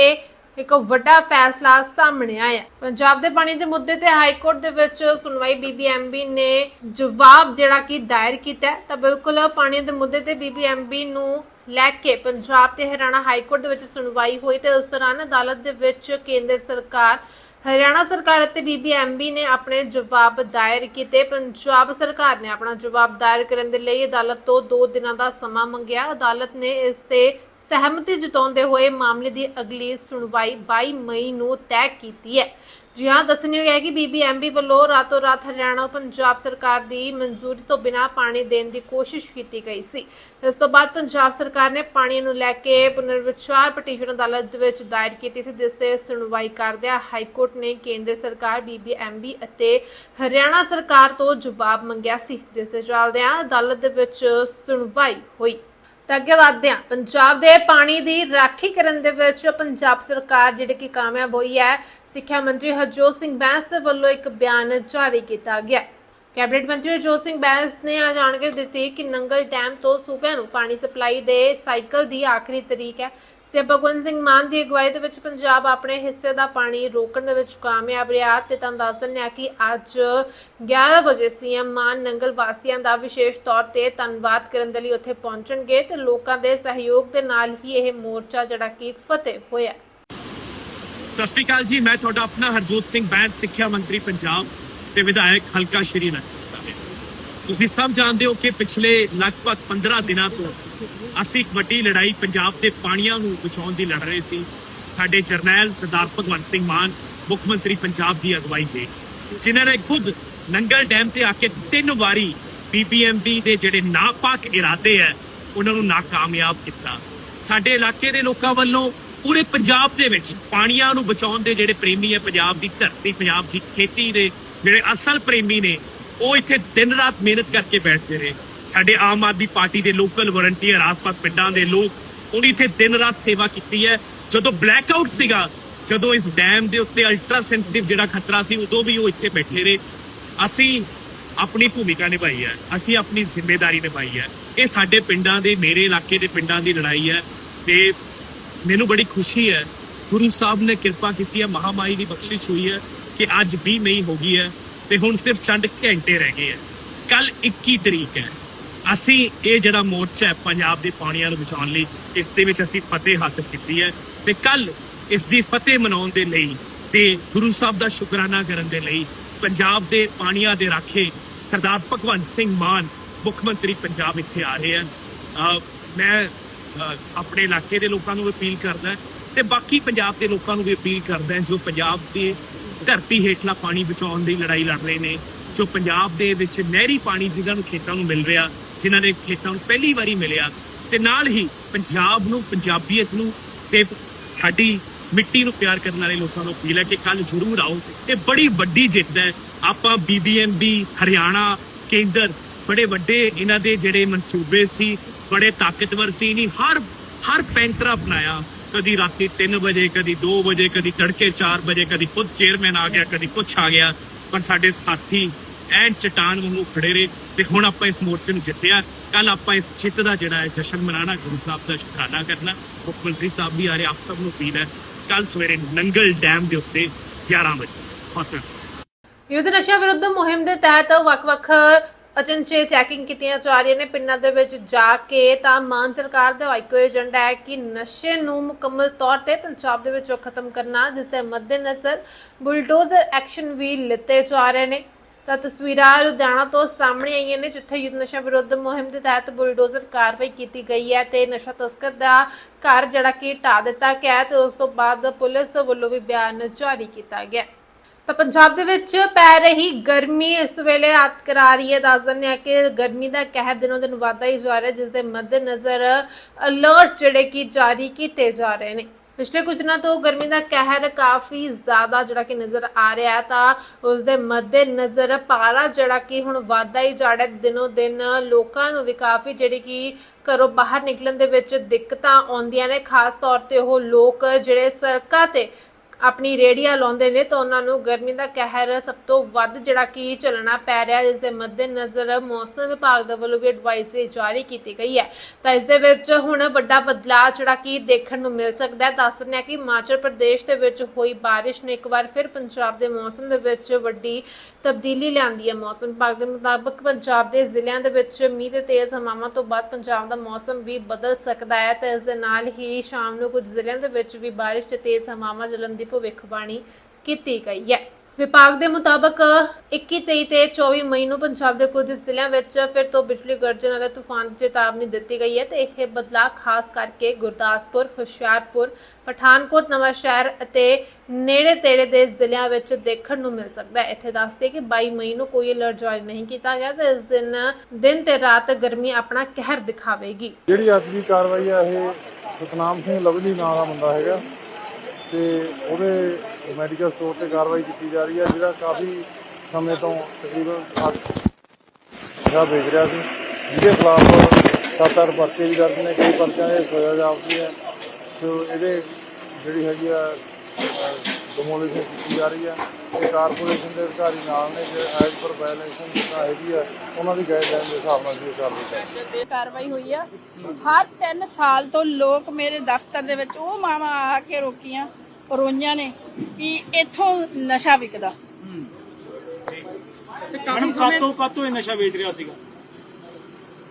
[SPEAKER 1] ਇੱਕ ਵੱਡਾ ਫੈਸਲਾ ਸਾਹਮਣੇ ਆਇਆ। ਪੰਜਾਬ ਦੇ ਪਾਣੀ ਦੇ ਮੁੱਦੇ ਤੇ ਹਾਈ ਕੋਰਟ ਦੇ ਵਿੱਚ ਸੁਣਵਾਈ ਬੀਬੀਐਮਬੀ ਨੇ ਜਵਾਬ ਜਿਹੜਾ ਕਿ ਦਾਇਰ ਕੀਤਾ ਤਾਂ ਬਿਲਕੁਲ ਪਾਣੀ ਦੇ ਮੁੱਦੇ ਤੇ ਬੀਬੀਐਮਬੀ ਨੂੰ ਲੈ ਕੇ ਪੰਜਾਬ ਤੇ ਹਰਿਆਣਾ ਹਾਈ ਕੋਰਟ ਦੇ ਵਿੱਚ ਸੁਣਵਾਈ ਹੋਈ ਤੇ ਉਸ ਦੌਰਾਨ ਅਦਾਲਤ ਦੇ ਵਿੱਚ ਕੇਂਦਰ ਸਰਕਾਰ ਹਰਿਆਣਾ ਸਰਕਾਰ ਅਤੇ ਬੀਬੀਐਮਬੀ ਨੇ ਆਪਣੇ ਜਵਾਬ ਦਾਇਰ ਕੀਤੇ। ਪੰਜਾਬ ਸਰਕਾਰ ਨੇ ਆਪਣਾ ਜਵਾਬ ਦਾਇਰ ਕਰਨ ਦੇ ਲਈ ਅਦਾਲਤ ਤੋਂ 2 ਦਿਨਾਂ ਦਾ ਸਮਾਂ ਮੰਗਿਆ। ਅਦਾਲਤ ਨੇ ਇਸ ਤੇ ਸਹਿਮਤੀ ਜਤਾਉਂਦੇ ਹੋਏ ਮਾਮਲੇ ਦੀ ਅਗਲੀ ਸੁਣਵਾਈ 22 ਮਈ ਨੂੰ ਤੈਅ ਕੀਤੀ ਹੈ। ਜੀ ਹਾਂ ਦੱਸਣਯੋਗ ਹੈ ਕਿ ਬੀਬੀਐਮਬੀ ਵੱਲੋਂ ਰਾਤੋਂ ਰਾਤ ਹਰਿਆਣਾ ਪੰਜਾਬ ਸਰਕਾਰ ਦੀ ਮਨਜ਼ੂਰੀ ਤੋਂ ਬਿਨਾਂ ਪਾਣੀ ਦੇਣ ਦੀ ਕੋਸ਼ਿਸ਼ ਕੀਤੀ ਗਈ ਸੀ। ਇਸ ਤੋਂ ਬਾਅਦ ਪੰਜਾਬ ਸਰਕਾਰ ਨੇ ਪਾਣੀ ਨੂੰ ਲੈ ਕੇ ਪੁਨਰਵਿਚਾਰ ਪਟੀਸ਼ਨ ਅਦਾਲਤ ਦੇ ਵਿੱਚ ਦਾਇਰ ਕੀਤੀ ਸੀ, ਜਿਸ ਤੇ ਸੁਣਵਾਈ ਕਰਦਿਆਂ ਹਾਈ ਕੋਰਟ ਨੇ ਕੇਂਦਰ ਸਰਕਾਰ ਬੀਬੀਐਮਬੀ ਅਤੇ ਹਰਿਆਣਾ ਸਰਕਾਰ ਤੋਂ ਜਵਾਬ ਮੰਗਿਆ ਸੀ, ਜਿਸ ਦੇ ਚੱਲਦਿਆਂ ਅਦਾਲਤ ਦੇ ਵਿੱਚ ਸੁਣਵਾਈ ਹੋਈ। ਤਾਂ ਅੱਗੇ ਵਧਦੇ ਹਾਂ, ਪੰਜਾਬ ਦੇ ਪਾਣੀ ਦੀ ਰਾਖੀ ਕਰਨ ਦੇ ਵਿੱਚ ਪੰਜਾਬ ਸਰਕਾਰ ਜਿਹੜੀ ਕਿ ਕਾਮਯਾਬ ਹੋਈ ਹੈ ਸਿੱਖਿਆ ਮੰਤਰੀ ਹਰਜੋਤ ਸਿੰਘ ਬੈਂਸ ਦੇ ਵੱਲੋਂ ਇੱਕ ਬਿਆਨ ਜਾਰੀ ਕੀਤਾ ਗਿਆ। ਕੈਬਨਿਟ ਮੰਤਰੀ ਹਰਜੋਤ ਸਿੰਘ ਬੈਂਸ ਨੇ ਆ ਜਾਣਕਾਰੀ ਦਿੱਤੀ ਕਿ ਨੰਗਲ ਡੈਮ ਤੋਂ ਸੂਬਿਆਂ ਨੂੰ ਪਾਣੀ ਸਪਲਾਈ ਦੇ ਸਾਈਕਲ ਦੀ ਆਖਰੀ ਤਰੀਕ ਹੈ। ਸੇ ਭਗਵੰਤ ਸਿੰਘ ਮਾਨ ਦੀ ਅਗਵਾਈ ਦੇ ਵਿੱਚ ਪੰਜਾਬ ਆਪਣੇ ਹਿੱਸੇ ਦਾ ਪਾਣੀ ਰੋਕਣ ਦੇ ਵਿੱਚ ਕਾਮਯਾਬ ਰਿਹਾ ਤੇ ਤੁਹਾਨੂੰ ਦੱਸ ਦਿੰਦੇ ਹਾਂ ਕਿ ਅੱਜ 11 ਵਜੇ ਸੀਐਮ ਮਾਨ ਨੰਗਲ ਵਾਸੀਆਂ ਦਾ ਵਿਸ਼ੇਸ਼ ਤੌਰ ਤੇ ਧੰਨਵਾਦ ਕਰਨ ਦੇ ਲਈ ਉੱਥੇ ਪਹੁੰਚਣਗੇ ਤੇ ਲੋਕਾਂ ਦੇ ਸਹਿਯੋਗ ਦੇ ਨਾਲ ਹੀ ਇਹ ਮੋਰਚਾ ਜਿਹੜਾ ਕਿ ਫਤਿਹ ਹੋਇਆ।
[SPEAKER 4] ਸਤਿ ਸ਼੍ਰੀ ਅਕਾਲ ਜੀ, ਮੈਂ ਤੁਹਾਡਾ ਆਪਣਾ ਹਰਜੋਤ ਸਿੰਘ ਬੈਂਸ, ਸਿੱਖਿਆ ਮੰਤਰੀ ਪੰਜਾਬ ਤੇ ਵਿਧਾਇਕ ਹਲਕਾ ਸ਼੍ਰੀਨਗਰ ਸਾਹਿਬ। ਤੁਸੀਂ ਸਭ ਜਾਣਦੇ ਹੋ ਕਿ ਪਿਛਲੇ ਲਗਭਗ 15 ਦਿਨਾਂ ਤੋਂ ਅਸੀਂ ਇੱਕ ਵੱਡੀ ਲੜਾਈ ਪੰਜਾਬ ਦੇ ਪਾਣੀਆਂ ਨੂੰ ਬਚਾਉਣ ਦੀ ਲੜ ਰਹੇ ਸੀ। ਸਾਡੇ ਜਰਨੈਲ ਸਰਦਾਰ ਭਗਵੰਤ ਸਿੰਘ ਮਾਨ, ਮੁੱਖ ਮੰਤਰੀ ਪੰਜਾਬ ਦੀ ਅਗਵਾਈ ਦੇ। ਜਿਨ੍ਹਾਂ ਨੇ ਖੁਦ ਨੰਗਲ ਡੈਮ ਤੇ ਆ ਕੇ ਤਿੰਨ ਵਾਰੀ ਬੀਬੀਐਮਬੀ ਦੇ ਜਿਹੜੇ ਨਾਪਾਕ ਇਰਾਦੇ ਹੈ, ਉਹਨਾਂ ਨੂੰ ਨਾਕਾਮਯਾਬ ਕੀਤਾ। ਸਾਡੇ ਇਲਾਕੇ ਦੇ ਲੋਕਾਂ ਵੱਲੋਂ ਪੂਰੇ ਪੰਜਾਬ ਦੇ ਵਿੱਚ ਪਾਣੀਆਂ ਨੂੰ ਬਚਾਉਣ ਦੇ ਜਿਹੜੇ ਪ੍ਰੇਮੀ ਹੈ, ਪੰਜਾਬ ਦੀ ਧਰਤੀ, ਪੰਜਾਬ ਦੀ ਖੇਤੀ ਦੇ ਜਿਹੜੇ ਅਸਲ ਪ੍ਰੇਮੀ ਨੇ, ਉਹ ਇੱਥੇ ਦਿਨ ਰਾਤ ਮਿਹਨਤ ਕਰਕੇ ਬੈਠਦੇ ਰਹੇ ਸਾਡੇ ਆਮ ਆਦਮੀ ਪਾਰਟੀ ਦੇ ਲੋਕਲ ਵਲੰਟੀਅਰ, ਆਸ-ਪਾਸ ਪਿੰਡਾਂ ਦੇ ਲੋਕ, ਉਹਨੇ ਇੱਥੇ ਦਿਨ ਰਾਤ ਸੇਵਾ ਕੀਤੀ ਹੈ। ਜਦੋਂ ਬਲੈਕ ਆਊਟ ਸੀਗਾ, ਜਦੋਂ ਇਸ ਡੈਮ ਦੇ ਉੱਤੇ ਅਲਟਰਾ ਸੈਂਸਿਟਿਵ ਜਿਹੜਾ ਖਤਰਾ ਸੀ, ਉਦੋਂ ਵੀ ਉਹ ਇੱਥੇ ਬੈਠੇ ਰਹੇ ਅਸੀਂ ਆਪਣੀ ਭੂਮਿਕਾ ਨਿਭਾਈ ਹੈ, ਅਸੀਂ ਆਪਣੀ ਜ਼ਿੰਮੇਵਾਰੀ ਨਿਭਾਈ ਹੈ। ਇਹ ਸਾਡੇ ਪਿੰਡਾਂ ਦੇ, ਮੇਰੇ ਇਲਾਕੇ ਦੇ ਪਿੰਡਾਂ ਦੀ ਲੜਾਈ ਹੈ ਤੇ ਮੈਨੂੰ ਬੜੀ ਖੁਸ਼ੀ ਹੈ, ਗੁਰੂ ਸਾਹਿਬ ਨੇ ਕਿਰਪਾ ਕੀਤੀ ਹੈ ਮਹਾਮਾਈ ਦੀ ਬਖਸ਼ਿਸ਼ ਹੋਈ ਹੈ ਕਿ ਅੱਜ 20 ਮਈ ਹੋ ਗਈ ਹੈ ਤੇ ਹੁਣ ਸਿਰਫ ਚੰਦ ਘੰਟੇ ਰਹਿ ਗਏ ਹੈ। ਕੱਲ 21 ਤਰੀਕ ਹੈ। ਅਸੀਂ ਇਹ ਜਿਹੜਾ ਮੋਰਚਾ ਹੈ ਪੰਜਾਬ ਦੇ ਪਾਣੀਆਂ ਨੂੰ ਬਚਾਉਣ ਲਈ, ਇਸ ਦੇ ਵਿੱਚ ਅਸੀਂ ਫਤਿਹ ਹਾਸਲ ਕੀਤੀ ਹੈ ਤੇ ਕੱਲ ਇਸ ਦੀ ਫਤਿਹ ਮਨਾਉਣ ਦੇ ਲਈ ਤੇ ਗੁਰੂ ਸਾਹਿਬ ਦਾ ਸ਼ੁਕਰਾਨਾ ਕਰਨ ਦੇ ਲਈ ਪੰਜਾਬ ਦੇ ਪਾਣੀਆਂ ਦੇ ਰਾਖੇ ਸਰਦਾਰ ਭਗਵੰਤ ਸਿੰਘ ਮਾਨ ਮੁੱਖ ਮੰਤਰੀ ਪੰਜਾਬ ਇੱਥੇ ਆ ਰਹੇ ਹਨ। ਮੈਂ ਆਪਣੇ ਇਲਾਕੇ ਦੇ ਲੋਕਾਂ ਨੂੰ ਵੀ ਅਪੀਲ ਕਰਦਾ ਤੇ ਬਾਕੀ ਪੰਜਾਬ ਦੇ ਲੋਕਾਂ ਨੂੰ ਵੀ ਅਪੀਲ ਕਰਦਾ ਜੋ ਪੰਜਾਬ ਦੇ ਧਰਤੀ ਹੇਠਲਾ ਪਾਣੀ ਬਚਾਉਣ ਦੀ ਲੜਾਈ ਲੜ ਰਹੇ ਨੇ, ਜੋ ਪੰਜਾਬ ਦੇ ਵਿੱਚ ਨਹਿਰੀ ਪਾਣੀ ਜਿਨ੍ਹਾਂ ਨੂੰ ਖੇਤਾਂ ਨੂੰ ਮਿਲ ਰਿਹਾ, ਜਿਨ੍ਹਾਂ ਦੇ ਖੇਤਾਂ ਨੂੰ ਪਹਿਲੀ ਵਾਰੀ ਮਿਲਿਆ ਤੇ ਨਾਲ ਹੀ ਪੰਜਾਬ ਨੂੰ, ਪੰਜਾਬੀਅਤ ਨੂੰ ਤੇ ਸਾਡੀ ਮਿੱਟੀ ਨੂੰ ਪਿਆਰ ਕਰਨ ਵਾਲੇ ਲੋਕਾਂ ਨੂੰ ਅਪੀਲ ਹੈ ਕਿ ਕੱਲ ਜ਼ਰੂਰ ਆਓ ਇਹ ਬੜੀ ਵੱਡੀ ਜਿੱਤ ਹੈ। ਆਪਾਂ ਬੀਬੀਐਮਬੀ ਹਰਿਆਣਾ ਕੇਂਦਰ ਬੜੇ ਵੱਡੇ ਇਹਨਾਂ ਦੇ ਜਿਹੜੇ ਮਨਸੂਬੇ ਸੀ ਬੜੇ ਤਾਕਤਵਰ ਸੀ ਨਹੀਂ ਹਰ ਹਰ ਪੈਂਤਰਾ ਅਪਣਾਇਆ। ਕਦੀ ਰਾਤੀ 3 ਵਜੇ, ਕਦੀ 2 ਵਜੇ, ਕਦੀ ਤੜਕੇ 4 ਵਜੇ, ਕਦੀ ਖੁਦ ਚੇਅਰਮੈਨ ਆ ਗਿਆ, ਕਦੀ ਕੁਛ ਆ ਗਿਆ। ਪਰ ਸਾਡੇ ਸਾਥੀ ਐਨ ਚਟਾਨ ਵਾਂਗੂ ਖੜੇ ਰਹੇ ਤੇ ਹੁਣ ਆਪਾਂ ਇਸ ਮੋਰਚੇ ਨੂੰ ਜਿੱਤਿਆ। ਕੱਲ ਆਪਾਂ ਇਸ ਜਿੱਤ ਦਾ ਜਿਹੜਾ ਹੈ, ਜਸ਼ਨ ਮਨਾਣਾ ਗੁਰੂ ਸਾਹਿਬ ਦਾ ਸ਼ੁਕਰਾਨਾ ਕਰਨਾ। ਮੁੱਖ ਮੰਤਰੀ ਸਾਹਿਬ ਵੀ ਆ ਰਹੇ, ਆਪ ਸਭ ਨੂੰ ਅਪੀਲ ਹੈ ਕੱਲ ਸਵੇਰੇ ਨੰਗਲ ਡੈਮ ਦੇ ਉੱਤੇ 11 ਵਜੇ। ਬਹੁਤ
[SPEAKER 1] ਯੁੱਧ ਨਸ਼ਾ ਵਿਰੁੱਧ ਮੁਹਿੰਮ ਦੇ ਤਹਿਤ ਵੱਖ-ਵੱਖ ਅਚਨਚੇ ਚੈਕਿੰਗ ਕੀਤੀਆਂ ਜਾ ਰਹੀਆਂ ਨੇ ਪਿੰਡਾਂ ਦੇ ਵਿੱਚ ਜਾ ਕੇ ਤਾਂ ਮਾਨ ਸਰਕਾਰ ਦਾ ਇੱਕੋ ਏਜੰਡਾ ਹੈ ਕਿ ਨਸ਼ੇ ਨੂੰ ਮੁਕੰਮਲ ਤੌਰ ਤੇ ਪੰਜਾਬ ਦੇ ਵਿੱਚੋਂ ਖਤਮ ਕਰਨਾ, ਜਿਸ ਦੇ ਮੱਦੇਨਜ਼ਰ ਬੁਲਡੋਜ਼ਰ ਐਕਸ਼ਨ ਵੀ ਲਿੱਤੇ ਜਾ ਰਹੇ ਨੇ। ਤਾਂ ਤਸਵੀਰਾਂ ਲੁਧਿਆਣਾ ਤੋਂ ਸਾਹਮਣੇ ਆਈਆਂ ਨੇ, ਜਿੱਥੇ ਯੁੱਧ ਨਸ਼ਾ ਵਿਰੁੱਧ ਮੁਹਿੰਮ ਦੇ ਤਹਿਤ ਬੁਲਡੋਜ਼ਰ ਕਾਰਵਾਈ ਕੀਤੀ ਗਈ ਹੈ ਤੇ ਨਸ਼ਾ ਤਸਕਰ ਦਾ ਘਰ ਜਿਹੜਾ ਕਿ ਢਾ ਦਿੱਤਾ ਗਿਆ ਤੇ ਉਸ ਤੋਂ ਬਾਅਦ ਪੁਲਿਸ ਵੱਲੋਂ ਵੀ ਬਿਆਨ ਜਾਰੀ ਕੀਤਾ ਗਿਆ ਤਾਂ ਪੰਜਾਬ ਦੇ ਵਿੱਚ ਪੈ ਰਹੀ ਗਰਮੀ ਇਸ ਵੇਲੇ ਹੱਥ ਕਰਾ ਰਹੀ ਹੈ। ਦੱਸ ਦਿੰਦੇ ਹਾਂ ਕਿ ਗਰਮੀ ਦਾ ਕਹਿਰ ਦਿਨੋਂ ਦਿਨ ਵਧਦਾ ਹੀ ਜਾ ਰਿਹਾ ਜਿਸ ਦੇ ਮੱਦੇਨਜ਼ਰ ਅਲਰਟ ਜਿਹੜੇ ਕਿ ਜਾਰੀ ਕੀਤੇ ਜਾ ਰਹੇ ਨੇ। ਪਿਛਲੇ ਕੁਝ ਦਿਨਾਂ ਤੋਂ ਗਰਮੀ ਦਾ ਕਹਿਰ ਕਾਫੀ ਜ਼ਿਆਦਾ ਜਿਹੜਾ ਕਿ ਨਜ਼ਰ ਆ ਰਿਹਾ ਹੈ, ਤਾਂ ਉਸ ਦੇ ਮੱਦੇਨਜ਼ਰ ਪਾਰਾ ਜਿਹੜਾ ਕਿ ਹੁਣ ਵਾਧਾ ਹੀ ਜਾ ਰਿਹਾ ਦਿਨੋ ਦਿਨ ਲੋਕਾਂ ਨੂੰ ਵੀ ਕਾਫੀ ਜਿਹੜੀ ਕਿ ਘਰੋਂ ਬਾਹਰ ਨਿਕਲਣ ਦੇ ਵਿੱਚ ਦਿੱਕਤਾਂ ਆਉਂਦੀਆਂ ਨੇ। ਖਾਸ ਤੌਰ ਤੇ ਉਹ ਲੋਕ ਜਿਹੜੇ ਸੜਕਾਂ ਤੇ ਆਪਣੀ ਰੇੜੀਆਂ ਲਾਉਂਦੇ ਨੇ, ਤਾਂ ਉਹਨਾਂ ਨੂੰ ਗਰਮੀ ਦਾ ਕਹਿਰ ਸਭ ਤੋਂ ਵੱਧ ਜਿਹੜਾ ਕਿ ਚੱਲਣਾ ਪੈ ਰਿਹਾ ਇਸ ਦੇ ਮੱਦੇਨਜ਼ਰ ਮੌਸਮ ਵਿਭਾਗ ਦੇ ਵੱਲੋਂ ਵੀ ਐਡਵਾਈਜ਼ਰੀ ਜਾਰੀ ਕੀਤੀ ਗਈ ਹੈ। ਤਾਂ ਇਸ ਦੇ ਵਿੱਚ ਹੁਣ ਵੱਡਾ ਬਦਲਾਅ ਜਿਹੜਾ ਕਿ ਦੇਖਣ ਨੂੰ ਮਿਲ ਸਕਦਾ ਹੈ। ਦੱਸ ਦਿੰਦੇ ਹਾਂ ਕਿ ਹਿਮਾਚਲ ਪ੍ਰਦੇਸ਼ ਦੇ ਵਿੱਚ ਹੋਈ ਬਾਰਿਸ਼ ਨੇ ਇੱਕ ਵਾਰ ਫਿਰ ਪੰਜਾਬ ਦੇ ਮੌਸਮ ਦੇ ਵਿੱਚ ਵੱਡੀ ਤਬਦੀਲੀ ਲਿਆਂਦੀ ਹੈ ਮੌਸਮ ਵਿਭਾਗ ਦੇ ਮੁਤਾਬਕ, ਪੰਜਾਬ ਦੇ ਜ਼ਿਲ੍ਹਿਆਂ ਦੇ ਵਿੱਚ ਮੀਂਹ ਤੇ ਤੇਜ਼ ਹਵਾਵਾਂ ਤੋਂ ਬਾਅਦ ਪੰਜਾਬ ਦਾ ਮੌਸਮ ਵੀ ਬਦਲ ਸਕਦਾ ਹੈ ਤੇ ਇਸ ਦੇ ਨਾਲ ਹੀ ਸ਼ਾਮ ਨੂੰ ਕੁਝ ਜ਼ਿਲ੍ਹਿਆਂ ਦੇ ਵਿੱਚ ਵੀ ਬਾਰਿਸ਼ ਤੇ ਤੇਜ਼ ਹਵਾਵਾਂ ਚੱਲਣ ਦੀ ਭਵਿੱਖਬਾਣੀ ਕੀਤੀ ਗਈ ਹੈ। ਵਿਭਾਗ ਦੇ ਮੁਤਾਬਕ 21 23 ਤੇ 24 ਮਈ ਨੂੰ ਪੰਜਾਬ ਦੇ ਕੁਝ ਜ਼ਿਲ੍ਹਿਆਂ ਵਿੱਚ ਫਿਰ ਤੋਂ ਬਿਜਲੀ ਗਰਜਨ ਅਤੇ ਤੂਫਾਨ ਦੀ ਚੇਤਾਵਨੀ ਦਿੱਤੀ ਗਈ ਹੈ ਤੇ ਇਹ ਬਦਲਾਅ ਖਾਸ ਕਰਕੇ ਗੁਰਦਾਸਪੁਰ, ਹੁਸ਼ਿਆਰਪੁਰ, ਪਠਾਨਕੋਟ, ਨਵਾਂ ਸ਼ਹਿਰ ਅਤੇ ਨੇੜੇ ਤੇੜੇ ਦੇ ਜ਼ਿਲ੍ਹਿਆਂ ਵਿੱਚ ਦੇਖਣ ਨੂੰ ਮਿਲ ਸਕਦਾ ਹੈ। ਇੱਥੇ ਦੱਸਦੇ ਕਿ 22 ਮਈ ਨੂੰ ਕੋਈ ਅਲਰਟ ਜਾਰੀ ਨਹੀਂ ਕੀਤਾ ਗਿਆ ਤੇ ਇਸ ਦਿਨ ਦਿਨ ਤੇ ਰਾਤ ਗਰਮੀ ਆਪਣਾ ਕਹਿਰ ਦਿਖਾਵੇਗੀ।
[SPEAKER 5] ਜਿਹੜੀ ਅੱਜ ਦੀ ਕਾਰਵਾਈ ਆ, ਇਹ ਸਤਨਾਮ ਸਿੰਘ ਲਵਲੀ ਨਾਂ ਦਾ ਬੰਦਾ ਹੈਗਾ ਤੇ ਉਹਦੇ ਮੈਡੀਕਲ ਸਟੋਰ ਤੇ ਕਾਰਵਾਈ ਕੀਤੀ ਜਾ ਰਹੀ ਹੈ, ਜਿਹੜਾ ਕਾਫੀ ਸਮੇਂ ਤੋਂ ਤਕਰੀਬਨ 7 ਜਿਹੜਾ ਵੇਚ ਰਿਹਾ ਸੀ, ਜਿਹਦੇ ਖਿਲਾਫ ਸੱਤ ਅੱਠ ਪਰਚੇ ਵੀ ਦਰਜ ਨੇ, ਕਈ ਪਰਚਿਆਂ ਦੇ ਸਜ਼ਾ ਜਾਪਦੀ ਹੈ। ਤੇ ਇਹਦੇ ਜਿਹੜੀ ਹੈਗੀ ਆ ਡਿਮੋਲੀਸ਼ਨ ਕੀਤੀ ਜਾ ਰਹੀ ਹੈ। ਤੇ ਕਾਰਪੋਰੇਸ਼ਨ ਦੇ ਅਧਿਕਾਰੀ ਨਾਲ ਨੇ ਜੇ ਐਜ਼ ਪਰ ਵਾਇਲੇਸ਼ਨ ਜਿਹੜਾ ਹੈਗੀ ਆ, ਉਹਨਾਂ ਦੀ ਗਾਈਡਲਾਈਨ ਦੇ ਹਿਸਾਬ ਨਾਲ ਵੀ ਕਾਰਵਾਈ ਕਰਦੇ
[SPEAKER 6] ਕਾਰਵਾਈ ਹੋਈ ਆ। ਹਰ 3 ਸਾਲ ਤੋਂ ਲੋਕ ਮੇਰੇ ਦਫ਼ਤਰ ਦੇ ਵਿੱਚ ਉਹ ਮਾਵਾ ਆ ਕੇ ਰੋਕੀਆਂ। ਰੋਈਆਂ ਨੇ ਕਿ ਇੱਥੋਂ ਨਸ਼ਾ ਵਿਕਦਾ।
[SPEAKER 7] ਮੈਡਮ ਕਾਤੋਂ ਕਾਤੋਂ ਇਹ ਨਸ਼ਾ ਵੇਚ ਰਿਹਾ ਸੀਗਾ?